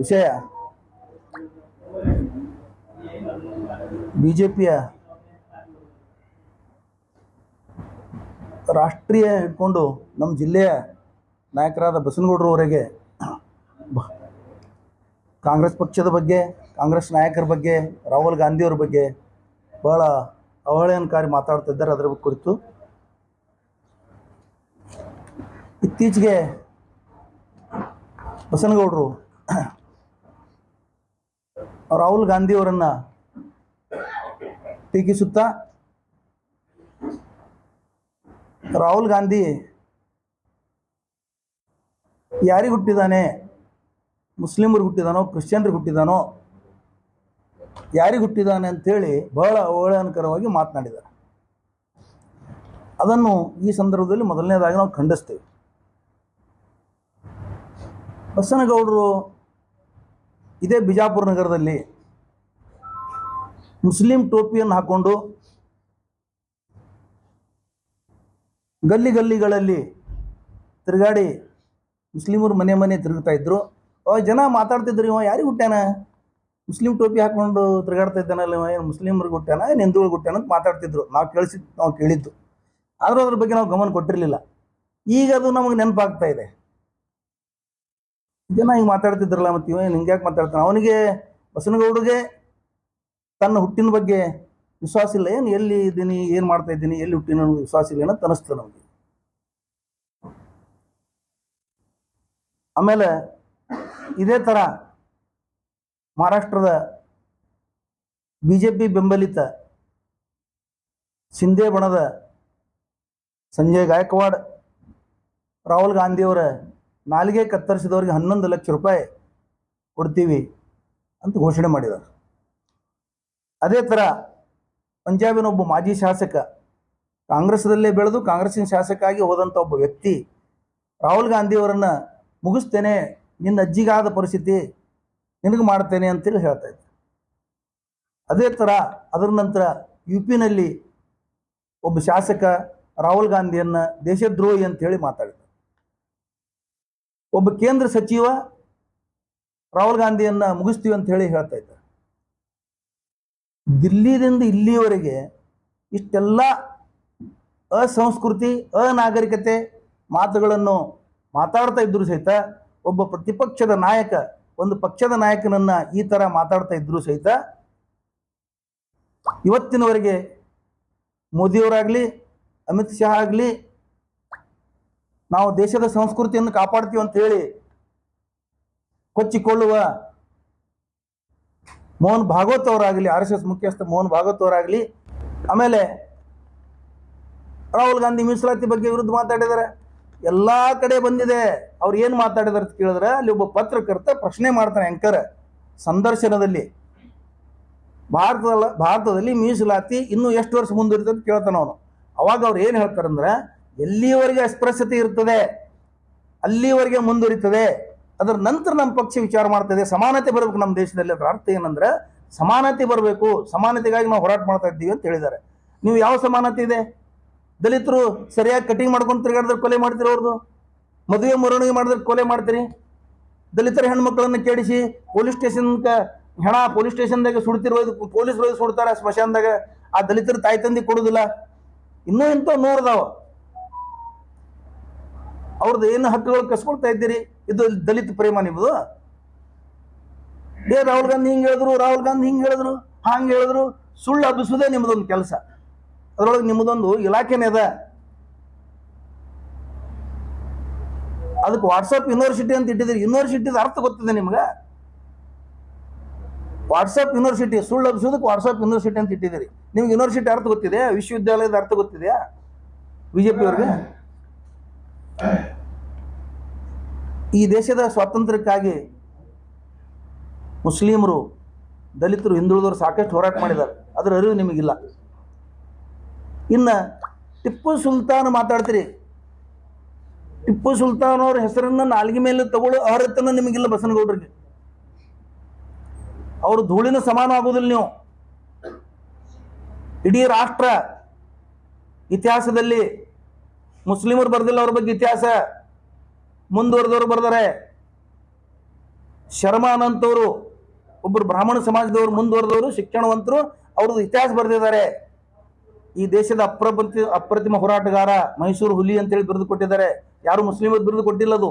ವಿಷಯ? B J ಪಿಯ ರಾಷ್ಟ್ರೀಯ ಹಿಡ್ಕೊಂಡು ನಮ್ಮ ಜಿಲ್ಲೆಯ ನಾಯಕರಾದ ಬಸನಗೌಡರವರೆಗೆ ಕಾಂಗ್ರೆಸ್ ಪಕ್ಷದ ಬಗ್ಗೆ, ಕಾಂಗ್ರೆಸ್ ನಾಯಕರ ಬಗ್ಗೆ, ರಾಹುಲ್ ಗಾಂಧಿಯವ್ರ ಬಗ್ಗೆ ಬಹಳ ಅವಹೇಳನಕಾರಿ ಮಾತಾಡ್ತಿದ್ದಾರೆ ಅದರ ಕುರಿತು. ಇತ್ತೀಚೆಗೆ ಬಸನಗೌಡರು ರಾಹುಲ್ ಗಾಂಧಿಯವರನ್ನು ಟೀಕಿಸುತ್ತಾ ರಾಹುಲ್ ಗಾಂಧಿ ಯಾರಿಗೆ ಹುಟ್ಟಿದ್ದಾನೆ ಮುಸ್ಲಿಮರಿಗೆ ಹುಟ್ಟಿದಾನೋ, ಕ್ರಿಶ್ಚಿಯನ್ರಿಗೆ ಹುಟ್ಟಿದಾನೋ? ಯಾರಿಗೆ ಹುಟ್ಟಿದ್ದಾನೆ ಅಂಥೇಳಿ ಬಹಳ ಅವಹೇಳನಕರವಾಗಿ ಮಾತನಾಡಿದ್ದಾರೆ. ಅದನ್ನು ಈ ಸಂದರ್ಭದಲ್ಲಿ ಮೊದಲನೇದಾಗಿ ನಾವು ಖಂಡಿಸ್ತೇವೆ. ಬಸನಗೌಡರು ಇದೇ ಬಿಜಾಪುರ ನಗರದಲ್ಲಿ ಮುಸ್ಲಿಂ ಟೋಪಿಯನ್ನು ಹಾಕ್ಕೊಂಡು ಗಲ್ಲಿ ಗಲ್ಲಿಗಳಲ್ಲಿ ತಿರುಗಾಡಿ ಮುಸ್ಲಿಮರು ಮನೆ ಮನೆ ತಿರುಗ್ತಾ ಇದ್ರು. ಅವಾಗ ಜನ ಮಾತಾಡ್ತಿದ್ರು ಇವ ಯಾರಿಗೆ ಹುಟ್ಟ್ಯಾನ? ಮುಸ್ಲಿಂ ಟೋಪಿ ಹಾಕ್ಕೊಂಡು ತಿರುಗಾಡ್ತಾ ಇದ್ದಾನಲ್ಲ ಏನು ಮುಸ್ಲಿಮ್ರಿಗೆ ಹುಟ್ಟ್ಯಾನ, ಏನು ಹಿಂದೂಗಳಿಗೆ ಹುಟ್ಟ್ಯಾನ ಅಂತ ಮಾತಾಡ್ತಿದ್ರು ನಾವು ಕೇಳಿಸಿ, ನಾವು ಕೇಳಿದ್ದು. ಆದರೂ ಅದ್ರ ಬಗ್ಗೆ ನಾವು ಗಮನ ಕೊಟ್ಟಿರಲಿಲ್ಲ. ಈಗ ಅದು ನಮಗೆ ನೆನಪಾಗ್ತಾ ಇದೆ. ಜನ ಹಿಂಗೆ ಮಾತಾಡ್ತಿದ್ರಲ್ಲ ಮತ್ತು ಇವ ಹಿಂಗೆ ಯಾಕೆ ಮಾತಾಡ್ತಾನೆ? ಅವನಿಗೆ ಬಸನಗೌಡಗೆ ತನ್ನ ಹುಟ್ಟಿನ ಬಗ್ಗೆ ವಿಶ್ವಾಸ ಇಲ್ಲ. ಏನು ಎಲ್ಲಿ ಇದ್ದೀನಿ ಏನು ಮಾಡ್ತಾ ಇದ್ದೀನಿ ಎಲ್ಲಿ ಹುಟ್ಟಿನ ವಿಶ್ವಾಸ ಇಲ್ಲ ಅಂತ ಅನಿಸ್ತದೆ ನಮಗೆ. ಆಮೇಲೆ ಇದೇ ಥರ ಮಹಾರಾಷ್ಟ್ರದ ಬಿ ಜೆ ಪಿ ಬೆಂಬಲಿತ ಶಿಂದೆ ಬಣದ ಸಂಜಯ್ ಗಾಯಕ್ವಾಡ್, ರಾಹುಲ್ ಗಾಂಧಿಯವರ ನಾಲಿಗೆ ಕತ್ತರಿಸಿದವರಿಗೆ ಹನ್ನೊಂದು ಲಕ್ಷ ರೂಪಾಯಿ ಕೊಡ್ತೀವಿ ಅಂತ ಘೋಷಣೆ ಮಾಡಿದ್ದಾರೆ. ಅದೇ ಥರ ಪಂಜಾಬಿನ ಒಬ್ಬ ಮಾಜಿ ಶಾಸಕ ಕಾಂಗ್ರೆಸ್ದಲ್ಲೇ ಬೆಳೆದು ಕಾಂಗ್ರೆಸ್ಸಿನ ಶಾಸಕಾಗಿ ಹೋದಂಥ ಒಬ್ಬ ವ್ಯಕ್ತಿ ರಾಹುಲ್ ಗಾಂಧಿಯವರನ್ನು ಮುಗಿಸ್ತೇನೆ, ನಿನ್ನ ಅಜ್ಜಿಗಾದ ಪರಿಸ್ಥಿತಿ ನಿನಗೆ ಮಾಡ್ತೇನೆ ಅಂತೇಳಿ ಹೇಳ್ತಾ ಇದ್ದೆ. ಅದೇ ಥರ ಅದರ ನಂತರ ಯು ಪಿನಲ್ಲಿ ಒಬ್ಬ ಶಾಸಕ ರಾಹುಲ್ ಗಾಂಧಿಯನ್ನು ದೇಶದ್ರೋಹಿ ಅಂತ ಹೇಳಿ ಮಾತಾಡಿದ ಒಬ್ಬ ಕೇಂದ್ರ ಸಚಿವ ರಾಹುಲ್ ಗಾಂಧಿಯನ್ನ ಮುಗಿಸ್ತೀವಿ ಅಂತ ಹೇಳಿ ಹೇಳ್ತಾ ಇದ್ದ. ದಿಲ್ಲಿದಿಂದ ಇಲ್ಲಿಯವರೆಗೆ ಇಷ್ಟೆಲ್ಲ ಅಸಂಸ್ಕೃತಿ, ಅನಾಗರಿಕತೆ ಮಾತುಗಳನ್ನು ಮಾತಾಡ್ತಾ ಇದ್ರು ಸಹಿತ ಒಬ್ಬ ಪ್ರತಿಪಕ್ಷದ ನಾಯಕ, ಒಂದು ಪಕ್ಷದ ನಾಯಕನನ್ನ ಈ ಥರ ಮಾತಾಡ್ತಾ ಇದ್ರು ಸಹಿತ ಇವತ್ತಿನವರೆಗೆ ಮೋದಿಯವರಾಗಲಿ, ಅಮಿತ್ ಶಾ ಆಗಲಿ ನಾವು ದೇಶದ ಸಂಸ್ಕೃತಿಯನ್ನು ಕಾಪಾಡ್ತೀವಿ ಅಂತ ಹೇಳಿ ಕೊಚ್ಚಿಕೊಳ್ಳುವ ಮೋಹನ್ ಭಾಗವತ್ ಅವರಾಗಲಿ, ಆರ್ ಎಸ್ ಎಸ್ ಮುಖ್ಯಸ್ಥ ಮೋಹನ್ ಭಾಗವತ್ ಅವರಾಗಲಿ, ಆಮೇಲೆ ರಾಹುಲ್ ಗಾಂಧಿ ಮೀಸಲಾತಿ ಬಗ್ಗೆ ವಿರುದ್ಧ ಮಾತಾಡಿದ್ದಾರೆ. ಎಲ್ಲ ಕಡೆ ಬಂದಿದೆ. ಅವ್ರು ಏನು ಮಾತಾಡಿದಾರೆ ಅಂತ ಕೇಳಿದ್ರೆ, ಅಲ್ಲಿ ಒಬ್ಬ ಪತ್ರಕರ್ತ ಪ್ರಶ್ನೆ ಮಾಡ್ತಾನೆ ಆಂಕರ್ ಸಂದರ್ಶನದಲ್ಲಿ. ಭಾರತದಲ್ಲಿ ಭಾರತದಲ್ಲಿ ಮೀಸಲಾತಿ ಇನ್ನೂ ಎಷ್ಟು ವರ್ಷ ಮುಂದುವರಿತಂತ ಕೇಳ್ತಾನೆ ಅವನು. ಅವಾಗ ಅವ್ರು ಏನು ಹೇಳ್ತಾರಂದ್ರೆ ಎಲ್ಲಿಯವರೆಗೆ ಅಸ್ಪೃಶ್ಯತೆ ಇರ್ತದೆ? ಅಲ್ಲಿವರೆಗೆ ಮುಂದುವರಿತದೆ? ಅದರ ನಂತರ ನಮ್ಮ ಪಕ್ಷ ವಿಚಾರ ಮಾಡ್ತದೆ. ಸಮಾನತೆ ಬರಬೇಕು ನಮ್ಮ ದೇಶದಲ್ಲಿ ಅದರ ಅರ್ಥ ಏನಂದ್ರೆ ಸಮಾನತೆ ಬರಬೇಕು. ಸಮಾನತೆಗಾಗಿ ನಾವು ಹೋರಾಟ ಮಾಡ್ತಾ ಇದ್ದೀವಿ ಅಂತ ಹೇಳಿದ್ದಾರೆ. ನೀವು ಯಾವ ಸಮಾನತೆ ಇದೆ? ದಲಿತರು ಸರಿಯಾಗಿ ಕಟಿಂಗ್ ಮಾಡ್ಕೊಂಡು ತಿರುಗಾಡಿದ್ರೆ ಕೊಲೆ ಮಾಡ್ತೀರಿ ಅವ್ರದ್ದು? ಮದುವೆ ಮೆರವಣಿಗೆ ಮಾಡಿದ್ರೆ ಕೊಲೆ ಮಾಡ್ತೀರಿ? ದಲಿತರ ಹೆಣ್ಮಕ್ಳನ್ನು ಕೇಳಿಸಿ ಪೊಲೀಸ್ ಸ್ಟೇಷನ್ ಹೆಣ ಪೊಲೀಸ್ ಸ್ಟೇಷನ್ದಾಗ ಪೊಲೀಸ್ ಒಳಗೆ ಸುಡ್ತಾರ ಸ್ಮಶಾನದಾಗ. ಆ ದಲಿತರ ತಾಯಿ ತಂದೆ ಕೊಡೋದಿಲ್ಲ. ಇನ್ನೂ ಇಂಥ ನೂರದಾವ ಅವ್ರದ್ದು ಏನು ಹಕ್ಕುಗಳು ಕಸ್ಕೊಳ್ತಾ ಇದ್ದೀರಿ? ಇದು ದಲಿತ ಪ್ರೇಮ ನಿಮ್ಮದು ಏ ರಾಹುಲ್ ಗಾಂಧಿ ಹಿಂಗೆ ಹೇಳಿದ್ರು, ರಾಹುಲ್ ಗಾಂಧಿ ಹಿಂಗೆ ಹೇಳಿದ್ರು, ಹಂಗೆ ಹೇಳಿದ್ರು, ಸುಳ್ಳು ಹಬ್ಬಿಸೋದೇ ನಿಮ್ಮದೊಂದು ಕೆಲಸ. ಅದರೊಳಗೆ ನಿಮ್ಮದೊಂದು ಇಲಾಖೆನೇ ಅದ. ಅದಕ್ಕೆ ವಾಟ್ಸಪ್ ಯೂನಿವರ್ಸಿಟಿ ಅಂತ ಇಟ್ಟಿದ್ದೀರಿ. ಯೂನಿವರ್ಸಿಟಿದ ಅರ್ಥ ಗೊತ್ತಿದೆ ನಿಮ್ಗೆ? ವಾಟ್ಸಪ್ ಯೂನಿವರ್ಸಿಟಿ ಸುಳ್ಳು ಹಬ್ಬಿಸೋದಕ್ಕೆ ವಾಟ್ಸಪ್ ಯೂನಿವರ್ಸಿಟಿ ಅಂತ ಇಟ್ಟಿದ್ದೀರಿ. ನಿಮ್ಗೆ ಯೂನಿವರ್ಸಿಟಿ ಅರ್ಥ ಗೊತ್ತಿದೆ ವಿಶ್ವವಿದ್ಯಾಲಯದ ಅರ್ಥ ಗೊತ್ತಿದೆಯಾ? ಬಿಜೆಪಿ ಜೆ ಪಿಯವ್ರಿಗೆ ಈ ದೇಶದ ಸ್ವಾತಂತ್ರ್ಯಕ್ಕಾಗಿ ಮುಸ್ಲಿಮರು ದಲಿತರು ಹಿಂದುಳಿದವರು ಸಾಕಷ್ಟು ಹೋರಾಟ ಮಾಡಿದ್ದಾರೆ. ಅದರ ಅರಿವು ನಿಮಗಿಲ್ಲ. ಇನ್ನು ಟಿಪ್ಪು ಸುಲ್ತಾನ್ ಮಾತಾಡ್ತೀರಿ. ಟಿಪ್ಪು ಸುಲ್ತಾನ್ ಅವ್ರ ಹೆಸರನ್ನು ನಾಲ್ಗೆ ಮೇಲೆ ತಗೊಳ್ಳೋ ಅರ್ಹತನ ನಿಮಗಿಲ್ಲ ಬಸನಗೌಡರಿಗೆ. ಅವರು ಧೂಳಿನ ಸಮಾನ ಆಗೋದಿಲ್ಲ ನೀವು. ಇಡೀ ರಾಷ್ಟ್ರ ಇತಿಹಾಸದಲ್ಲಿ ಮುಸ್ಲಿಮರು ಬರ್ದಿಲ್ಲ ಅವ್ರ ಬಗ್ಗೆ ಇತಿಹಾಸ. ಮುಂದುವರೆದವರು ಬರ್ತಾರೆ ಶರ್ಮಾನಂತವರು ಒಬ್ಬರು ಬ್ರಾಹ್ಮಣ ಸಮಾಜದವರು ಮುಂದುವರೆದವರು, ಶಿಕ್ಷಣವಂತರು, ಅವ್ರದ್ದು ಇತಿಹಾಸ ಬರೆದಿದ್ದಾರೆ. ಈ ದೇಶದ ಅಪ್ರಪ್ರತಿ ಅಪ್ರತಿಮ ಹೋರಾಟಗಾರ ಮೈಸೂರು ಹುಲಿ ಅಂತೇಳಿ ಬಿರುದು ಕೊಟ್ಟಿದ್ದಾರೆ. ಯಾರು ಮುಸ್ಲಿಮರು ಬಿರುದು ಕೊಟ್ಟಿಲ್ಲ ಅದು.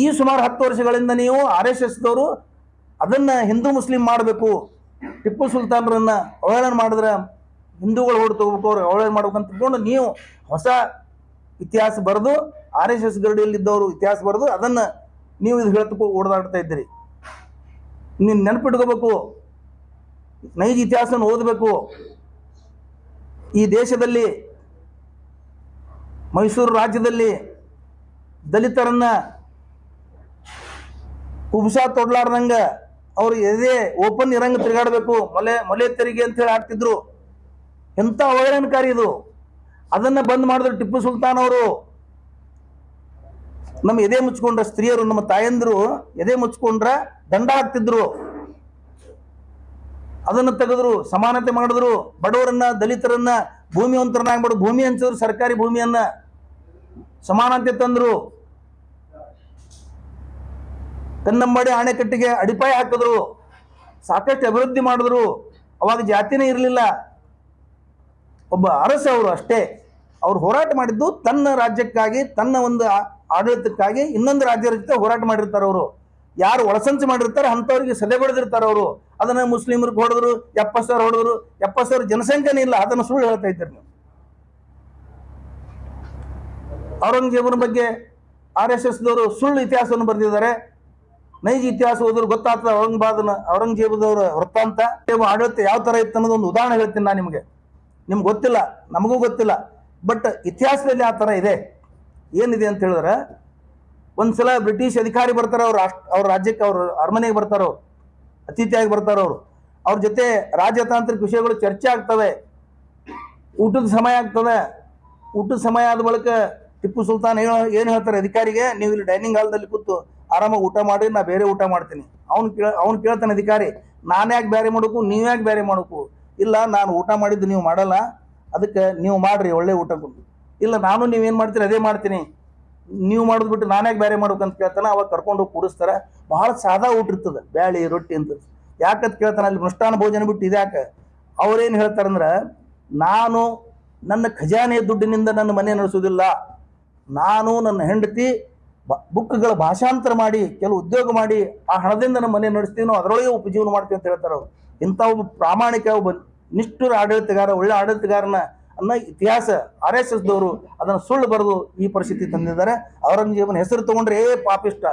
ಈ ಸುಮಾರು ಹತ್ತು ವರ್ಷಗಳಿಂದ ನೀವು ಆರ್ ಎಸ್ ಎಸ್ದವರು, ಅದನ್ನ ಹಿಂದೂ ಮುಸ್ಲಿಂ ಮಾಡಬೇಕು. ಟಿಪ್ಪು ಸುಲ್ತಾನರನ್ನ ಅವಹೇಳನ ಮಾಡಿದ್ರೆ ಹಿಂದೂಗಳು ಓಡ್ ತಗೋಬೇಕು, ಅವ್ರು ಅವಹೇಳನ ಮಾಡ್ಬೇಕು ತಿಳ್ಕೊಂಡು ನೀವು ಹೊಸ ಇತಿಹಾಸ ಬರೆದು, ಆರ್ ಎಸ್ ಎಸ್ ಗರಡಿಯಲ್ಲಿದ್ದವರು ಇತಿಹಾಸ ಬರೆದು ಅದನ್ನ ನೀವು ಇದು ಹೇಳ್ತಕ್ಕೂ ಓಡಾಡ್ತಾ ಇದ್ದೀರಿ. ನೀವು ನೆನಪಿಟ್ಕೋಬೇಕು, ನೈಜ ಇತಿಹಾಸವನ್ನು ಓದಬೇಕು. ಈ ದೇಶದಲ್ಲಿ, ಮೈಸೂರು ರಾಜ್ಯದಲ್ಲಿ ದಲಿತರನ್ನ ಕುಬ್ಸ ತೊಡ್ಲಾರ್ದಂಗ ಅವ್ರು ಎದೆ ಓಪನ್ ಇರಂಗ ತಿರುಗಾಡಬೇಕು, ಮೊಲೆ ಮೊಲೆ ತೆರಿಗೆ ಅಂತ ಹೇಳಿ ಹಾಕ್ತಿದ್ರು ಎಂತ ಅವಹೇಳನಕಾರಿ ಇದು? ಅದನ್ನ ಬಂದ್ ಮಾಡಿದ್ರು ಟಿಪ್ಪು ಸುಲ್ತಾನ್ ಅವರು. ನಮ್ಮ ಎದೆ ಮುಚ್ಕೊಂಡ್ರ ಸ್ತ್ರೀಯರು, ನಮ್ಮ ತಾಯಂದಿರು ಎದೆ ಮುಚ್ಕೊಂಡ್ರ ದಂಡ ಹಾಕ್ತಿದ್ರು. ಅದನ್ನ ತೆಗೆದ್ರು, ಸಮಾನತೆ ಮಾಡಿದ್ರು. ಬಡವರನ್ನ, ದಲಿತರನ್ನ ಭೂಮಿವಂತರನ್ನಾಗಿ ಭೂಮಿ ಹಂಚಿದ್ರು ಸರ್ಕಾರಿ ಭೂಮಿಯನ್ನ ಸಮಾನತೆ ತಂದ್ರು. ಕನ್ನಂಬಾಡಿ ಅಣೆಕಟ್ಟಿಗೆ ಅಡಿಪಾಯ ಹಾಕಿದ್ರು. ಸಾಕಷ್ಟು ಅಭಿವೃದ್ಧಿ ಮಾಡಿದ್ರು. ಅವಾಗ ಜಾತಿನೇ ಇರಲಿಲ್ಲ. ಒಬ್ಬ ಅರಸ ಅವರು ಅಷ್ಟೇ. ಅವ್ರು ಹೋರಾಟ ಮಾಡಿದ್ದು ತನ್ನ ರಾಜ್ಯಕ್ಕಾಗಿ, ತನ್ನ ಒಂದು ಆಡಳಿತಕ್ಕಾಗಿ ಇನ್ನೊಂದು ರಾಜ್ಯ ಜೊತೆ ಹೋರಾಟ ಮಾಡಿರ್ತಾರೆ ಅವರು. ಯಾರು ಒಳಸಂಚು ಮಾಡಿರ್ತಾರೆ ಅಂಥವ್ರಿಗೆ ಸದೆ ಬಡಿದಿರ್ತಾರೆ ಅವರು. ಅದನ್ನ ಮುಸ್ಲಿಮರಿಗೆ ಹೊಡೆದ್ರು, ಎಪ್ಪತ್ತು ಸಾವಿರ ಹೊಡೆದ್ರು, ಎಪ್ಪತ್ತು ಸಾವಿರ ಜನಸಂಖ್ಯೆನೇ ಇಲ್ಲ, ಅದನ್ನು ಸುಳ್ಳು ಹೇಳ್ತಾ ಇದ್ದೀರಿ ನೀವು. ಔರಂಗಜೇಬನ ಬಗ್ಗೆ ಆರ್ ಎಸ್ ಎಸ್ದವರು ಸುಳ್ಳು ಇತಿಹಾಸವನ್ನು ಬರೆದಿದ್ದಾರೆ. ನೈಜ ಇತಿಹಾಸ ಓದಿದ್ರು ಗೊತ್ತಾಗ್ತದೆ ಔರಂಗಾಬಾದನ ಔರಂಗಜೇಬದವರ ವೃತ್ತಾಂತ. ಆಡಳಿತ ಯಾವ ಥರ ಇತ್ತು ಅನ್ನೋದು ಒಂದು ಉದಾಹರಣೆ ಹೇಳ್ತೀನಿ ನಾನು ನಿಮಗೆ. ನಿಮ್ಗೆ ಗೊತ್ತಿಲ್ಲ, ನಮಗೂ ಗೊತ್ತಿಲ್ಲ ಬಟ್ ಇತಿಹಾಸದಲ್ಲಿ ಆ ಥರ ಇದೆ. ಏನಿದೆ ಅಂತ ಹೇಳಿದ್ರೆ, ಒಂದು ಸಲ ಬ್ರಿಟಿಷ್ ಅಧಿಕಾರಿ ಬರ್ತಾರೆ, ಅವ್ರು ಅವ್ರ ರಾಜ್ಯಕ್ಕೆ, ಅವರು ಅರಮನೆಗೆ ಬರ್ತಾರೋ ಅತಿಥಿಯಾಗಿ ಬರ್ತಾರೆ ಅವರು. ಅವ್ರ ಜೊತೆ ರಾಜತಾಂತ್ರಿಕ ವಿಷಯಗಳು ಚರ್ಚೆ ಆಗ್ತವೆ, ಊಟದ ಸಮಯ ಆಗ್ತದೆ, ಊಟದ ಸಮಯ ಆದ ಬಳಿಕ ಟಿಪ್ಪು ಸುಲ್ತಾನ್ ಹೇಳ, ಏನು ಹೇಳ್ತಾರೆ ಅಧಿಕಾರಿಗೆ, ನೀವು ಇಲ್ಲಿ ಡೈನಿಂಗ್ ಹಾಲ್ದಲ್ಲಿ ಕೂತು ಆರಾಮಾಗಿ ಊಟ ಮಾಡಿ ನಾ ಬೇರೆ ಊಟ ಮಾಡ್ತೀನಿ. ಅವ್ನು ಕೇಳ, ಅವ್ನು ಕೇಳ್ತಾನೆ ಅಧಿಕಾರಿ, ನಾನು ಯಾಕೆ ಬೇರೆ ಮಾಡಬೇಕು, ನೀವು ಯಾಕೆ ಬೇರೆ ಮಾಡಬೇಕು? ಇಲ್ಲ, ನಾನು ಊಟ ಮಾಡಿದ್ದು ನೀವು ಮಾಡಲ್ಲ, ಅದಕ್ಕೆ ನೀವು ಮಾಡ್ರಿ, ಒಳ್ಳೆ ಊಟ ಕೊಡು ಇಲ್ಲ, ನಾನು ನೀವೇನು ಮಾಡ್ತೀರಿ, ಅದೇ ಮಾಡ್ತೀನಿ. ನೀವು ಮಾಡೋದು ಬಿಟ್ಟು ನಾನು ಬೇರೆ ಮಾಡ್ಬೇಕಂತ ಕೇಳ್ತಾನೆ, ಅವಾಗ ಕರ್ಕೊಂಡು ಹೋಗಿ ಕೂಡಿಸ್ತಾರೆ. ಭಾಳ ಸಾದಾ ಊಟ ಇರ್ತದೆ, ಬ್ಯಾಳಿ, ರೊಟ್ಟಿ ಅಂತ. ಯಾಕಂತ ಕೇಳ್ತಾನೆ, ಅಲ್ಲಿ ಮೃಷ್ಟಾನ ಭೋಜನ ಬಿಟ್ಟು ಇದ್ಯಾಕೆ ಅವ್ರೇನು ಹೇಳ್ತಾರಂದ್ರೆ ನಾನು ನನ್ನ ಖಜಾನೆಯ ದುಡ್ಡಿನಿಂದ ನನ್ನ ಮನೆ ನಡೆಸೋದಿಲ್ಲ ನಾನು ನನ್ನ ಹೆಂಡತಿ ಬ, ಬುಕ್ಗಳ ಭಾಷಾಂತರ ಮಾಡಿ, ಕೆಲವು ಉದ್ಯೋಗ ಮಾಡಿ, ಆ ಹಣದಿಂದ ನಮ್ಮ ಮನೆ ನಡೆಸ್ತೀವಿ ಅದರೊಳಗೆ ಉಪಜೀವನ ಮಾಡ್ತೀವಿ ಅಂತ ಹೇಳ್ತಾರೆ ಅವರು. ಇಂಥ ಒಬ್ಬ ಪ್ರಾಮಾಣಿಕ ಒಬ್ಬ ನಿಷ್ಠುರ ಆಡಳಿತಗಾರ, ಒಳ್ಳೆ ಆಡಳಿತಗಾರನ ಅನ್ನೋ ಇತಿಹಾಸ ಆರ್ ಎಸ್ ಎಸ್ದವರು ಅದನ್ನು ಸುಳ್ಳು ಬರೆದು ಈ ಪರಿಸ್ಥಿತಿ ತಂದಿದ್ದಾರೆ. ಔರಂಗಜೇಬನ ಹೆಸರು ತಗೊಂಡ್ರೆ ಏ ಪಾಪಿಷ್ಟ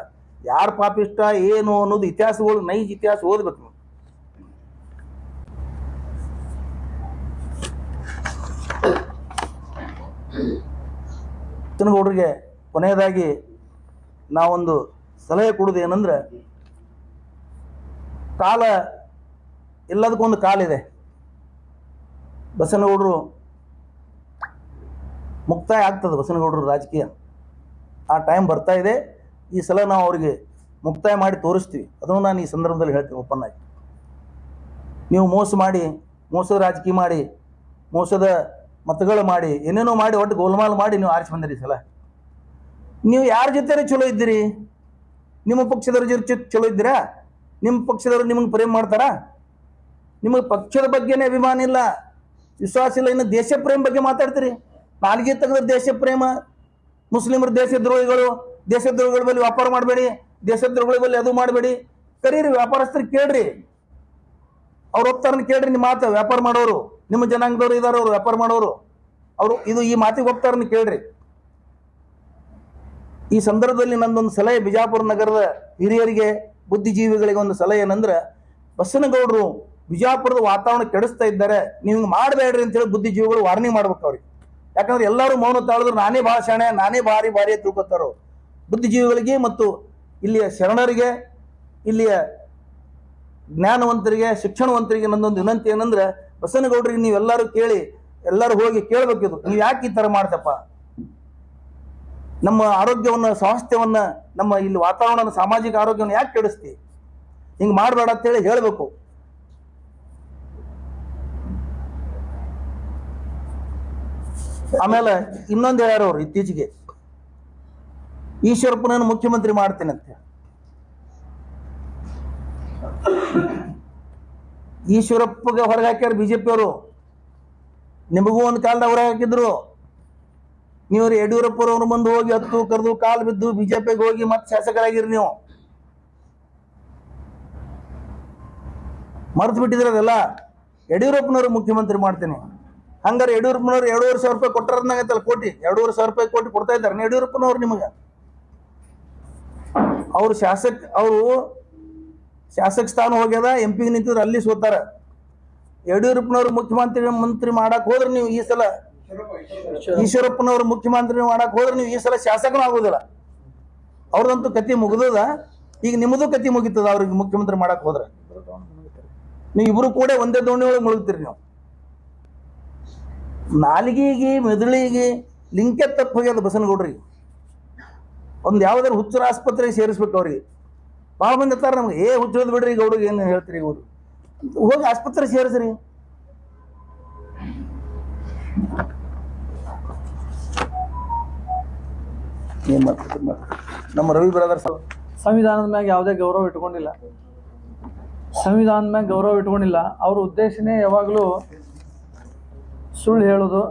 ಯಾರು ಪಾಪಿಷ್ಟ ಏನು ಅನ್ನೋದು ಇತಿಹಾಸಗಳು, ನೈಜ ಇತಿಹಾಸ ಓದ್ಬೇಕು ನೀವು. ಚನ್ನಗೌಡರಿಗೆ ಕೊನೆಯದಾಗಿ ನಾವೊಂದು ಸಲಹೆ ಕೊಡೋದು ಏನಂದ್ರೆ, ಕಾಲ ಎಲ್ಲದಕ್ಕೊಂದು ಕಾಲಿದೆ. ಬಸನಗೌಡರು ಮುಕ್ತಾಯ ಆಗ್ತದೆ ಬಸನಗೌಡರು ರಾಜಕೀಯ. ಆ ಟೈಮ್ ಬರ್ತಾ ಇದೆ. ಈ ಸಲ ನಾವು ಅವರಿಗೆ ಮುಕ್ತಾಯ ಮಾಡಿ ತೋರಿಸ್ತೀವಿ. ಅದನ್ನು ನಾನು ಈ ಸಂದರ್ಭದಲ್ಲಿ ಹೇಳ್ತೀನಿ ಓಪನ್ ಆಗಿ. ನೀವು ಮೋಸ ಮಾಡಿ, ಮೋಸದ ರಾಜಕೀಯ ಮಾಡಿ, ಮೋಸದ ಮತಗಳು ಮಾಡಿ, ಏನೇನೋ ಮಾಡಿ, ಒಟ್ಟು ಗೋಲ್ಮಾಲ್ ಮಾಡಿ ನೀವು ಆರಿಸಿ ಬಂದಿರಿ ಸಲ. ನೀವು ಯಾರ ಜೊತೆ ಚಲೋ ಇದ್ದೀರಿ? ನಿಮ್ಮ ಪಕ್ಷದವ್ರ ಜೊತೆ ಚಲೋ ಇದ್ದೀರಾ? ನಿಮ್ಮ ಪಕ್ಷದವ್ರು ನಿಮಗೆ ಪ್ರೇಮ್ ಮಾಡ್ತಾರಾ? ನಿಮಗೆ ಪಕ್ಷದ ಬಗ್ಗೆನೇ ಅಭಿಮಾನ ಇಲ್ಲ. ವಿಶ್ವಾಸ ಇಲ್ಲ ಇನ್ನು ದೇಶ ಪ್ರೇಮ ಬಗ್ಗೆ ಮಾತಾಡ್ತೀರಿ? ನಾಲ್ಗೆ ತೆಗೆದ್ರೆ ದೇಶ ಪ್ರೇಮ, ಮುಸ್ಲಿಮರು ದೇಶದ್ರೋಹಿಗಳು ದೇಶದ್ರೋಹಿಗಳ ಬಳಿ ವ್ಯಾಪಾರ ಮಾಡಬೇಡಿ ದೇಶದ್ರೋಹಿಗಳ ಬಳಿ ಅದು ಮಾಡಬೇಡಿ. ಕರೀರಿ, ವ್ಯಾಪಾರಸ್ಥರು ಕೇಳ್ರಿ. ಅವ್ರು ಹೋಗ್ತಾರನ್ನ ಕೇಳ್ರಿ, ನಿಮ್ಮ ಮಾತು ವ್ಯಾಪಾರ ಮಾಡೋರು, ನಿಮ್ಮ ಜನಾಂಗದವ್ರು ಇದಾರೆ, ಅವರು ವ್ಯಾಪಾರ ಮಾಡೋರು. ಅವರು ಇದು ಈ ಮಾತಿಗೆ ಹೋಗ್ತಾರನ್ನ ಕೇಳ್ರಿ. ಈ ಸಂದರ್ಭದಲ್ಲಿ ನಂದೊಂದು ಸಲಹೆ, ಬಿಜಾಪುರ ನಗರದ ಹಿರಿಯರಿಗೆ, ಬುದ್ಧಿಜೀವಿಗಳಿಗೆ ಒಂದು ಸಲಹೆ ಏನಂದ್ರೆ, ಬಸನಗೌಡರು ಬಿಜಾಪುರದ ವಾತಾವರಣ ಕೆಡಿಸ್ತಾ ಇದ್ದಾರೆ, ನೀವು ಮಾಡಬೇಡ್ರಿ ಅಂತೇಳಿ ಬುದ್ಧಿಜೀವಿಗಳು ವಾರ್ನಿಂಗ್ ಮಾಡ್ಬೇಕು ಅವ್ರಿಗೆ. ಯಾಕಂದ್ರೆ ಎಲ್ಲರೂ ಮೌನ ತಾಳಿದ್ರು, ನಾನೇ ಭಾಳ ಶಾಣೆ, ನಾನೇ ಭಾರಿ ಭಾರಿ ತಿಳ್ಕೊತಾರ ಬುದ್ಧಿಜೀವಿಗಳಿಗೆ ಮತ್ತು ಇಲ್ಲಿಯ ಶರಣರಿಗೆ, ಇಲ್ಲಿಯ ಜ್ಞಾನವಂತರಿಗೆ, ಶಿಕ್ಷಣವಂತರಿಗೆ ನಂದೊಂದು ವಿನಂತಿ ಏನಂದ್ರೆ, ಬಸನಗೌಡರಿಗೆ ನೀವೆಲ್ಲರೂ ಕೇಳಿ, ಎಲ್ಲರೂ ಹೋಗಿ ಕೇಳಬೇಕಿದು ನೀವು ಯಾಕೆ ಈ ಥರ ಮಾಡ್ತಪ್ಪ ನಮ್ಮ ಆರೋಗ್ಯವನ್ನ, ಸ್ವಾಸ್ಥ್ಯವನ್ನ, ನಮ್ಮ ಇಲ್ಲಿ ವಾತಾವರಣ ಸಾಮಾಜಿಕ ಆರೋಗ್ಯವನ್ನು ಯಾಕೆ ಕೆಡಿಸ್ತಿ? ಹಿಂಗೆ ಮಾಡಬೇಡ ಅಂತೇಳಿ ಹೇಳಬೇಕು. ಆಮೇಲೆ ಇನ್ನೊಂದು ಹೇಳ್ಯಾರ ಅವ್ರು ಇತ್ತೀಚೆಗೆ. ಈಶ್ವರಪ್ಪನನ್ನು ಮುಖ್ಯಮಂತ್ರಿ ಮಾಡ್ತೇನೆ ಅಂತ ಈಶ್ವರಪ್ಪಗೆ ಹೊರಗೆ ಹಾಕ್ಯಾರ ಬಿಜೆಪಿ ಅವರು. ನಿಮಗೂ ಒಂದು ಕಾಲದ ಹೊರಗೆ ಹಾಕಿದ್ರು. ನೀವು ಯಡಿಯೂರಪ್ಪರವ್ರ ಮುಂದೆ ಹೋಗಿ ಹತ್ತು ಕರೆದು ಕಾಲು ಬಿದ್ದು ಬಿಜೆಪಿಗೆ ಹೋಗಿ ಮತ್ತೆ ಶಾಸಕರಾಗಿರಿ ನೀವು. ಮರೆತು ಬಿಟ್ಟಿದ್ರೆ ಅದೆಲ್ಲ. ಯಡಿಯೂರಪ್ಪನವ್ರು ಮುಖ್ಯಮಂತ್ರಿ ಮಾಡ್ತೀನಿ. ಹಂಗಾರೆ ಯಡಿಯೂರಪ್ಪನವ್ರು ಎರಡೂವರೆ ಸಾವಿರ ರೂಪಾಯಿ ಕೊಟ್ಟಾರಂದಾಗತ್ತಲ್ಲ ಕೋಟಿ. ಎರಡೂವರೆ ಸಾವಿರ ರೂಪಾಯಿ ಕೋಟಿ ಕೊಡ್ತಾ ಇದ್ದಾರೆ. ಯಡಿಯೂರಪ್ಪನವ್ರು ನಿಮಗೆ. ಅವರು ಶಾಸಕ ಅವರು ಶಾಸಕ ಸ್ಥಾನ ಹೋಗ್ಯದ ಎಂ ಪಿಗೆ ನಿಂತಿದ್ರು, ಅಲ್ಲಿ ಸೋತಾರ. ಯಡಿಯೂರಪ್ಪನವ್ರು ಮುಖ್ಯಮಂತ್ರಿ ಮಂತ್ರಿ ಮಾಡಕ್ ಹೋದ್ರೆ ನೀವು ಈ ಸಲ ಈಶ್ವರಪ್ಪನವ್ರು ಮುಖ್ಯಮಂತ್ರಿ ಮಾಡಕ್ ಹೋದ್ರೆ ನೀವು ಈ ಸಲ ಶಾಸಕನೂ ಆಗೋದಿಲ್ಲ. ಅವ್ರದಂತೂ ಕತಿ ಮುಗಿದದ. ಈಗ ನಿಮ್ಮದು ಕತಿ ಮುಗಿತದ ಅವ್ರಿಗೆ ಮುಖ್ಯಮಂತ್ರಿ ಮಾಡಕ್ ಹೋದ್ರೆ? ನೀವು ಇಬ್ರು ಕೂಡ ಒಂದೇ ದೋಣಿ ಒಳಗೆ ಮುಳುಗ್ತೀರಿ ನೀವು. ನಾಲಿಗೆಗೆ, ಮೆದುಳಿಗೆ ಲಿಂಕೆ ತಪ್ಪು ಹೋಗ್ಯದ ಬಸನಗೌಡ್ರಿ ಒಂದು ಯಾವ್ದಾರು ಹುಚ್ಚರ ಆಸ್ಪತ್ರೆಗೆ ಸೇರಿಸ್ಬೇಕು ಅವ್ರಿಗೆ. ಭಾಳ ಮಂದಿ ಇರ್ತಾರೆ ನಮ್ಗೆ. ಏ ಹುಚ್ಚೋದ್ ಬಿಡ್ರಿ ಗೌಡ್ರಿಗೆ ಏನು ಹೇಳ್ತೀರಿ ಗೌಡ್ರು? ಹೋಗಿ ಆಸ್ಪತ್ರೆ ಸೇರಿಸ್ರಿ. ನಮ್ಮ ರವಿ ಬ್ರದರ್ಸ್ ಸಂವಿಧಾನದ ಮ್ಯಾಗ ಯಾವುದೇ ಗೌರವ ಇಟ್ಕೊಂಡಿಲ್ಲ. ಸಂವಿಧಾನದ ಮ್ಯಾಗ ಗೌರವ ಇಟ್ಕೊಂಡಿಲ್ಲ. ಅವ್ರ ಉದ್ದೇಶನೇ ಯಾವಾಗಲೂ ಸುಳ್ಳು ಹೇಳೋದು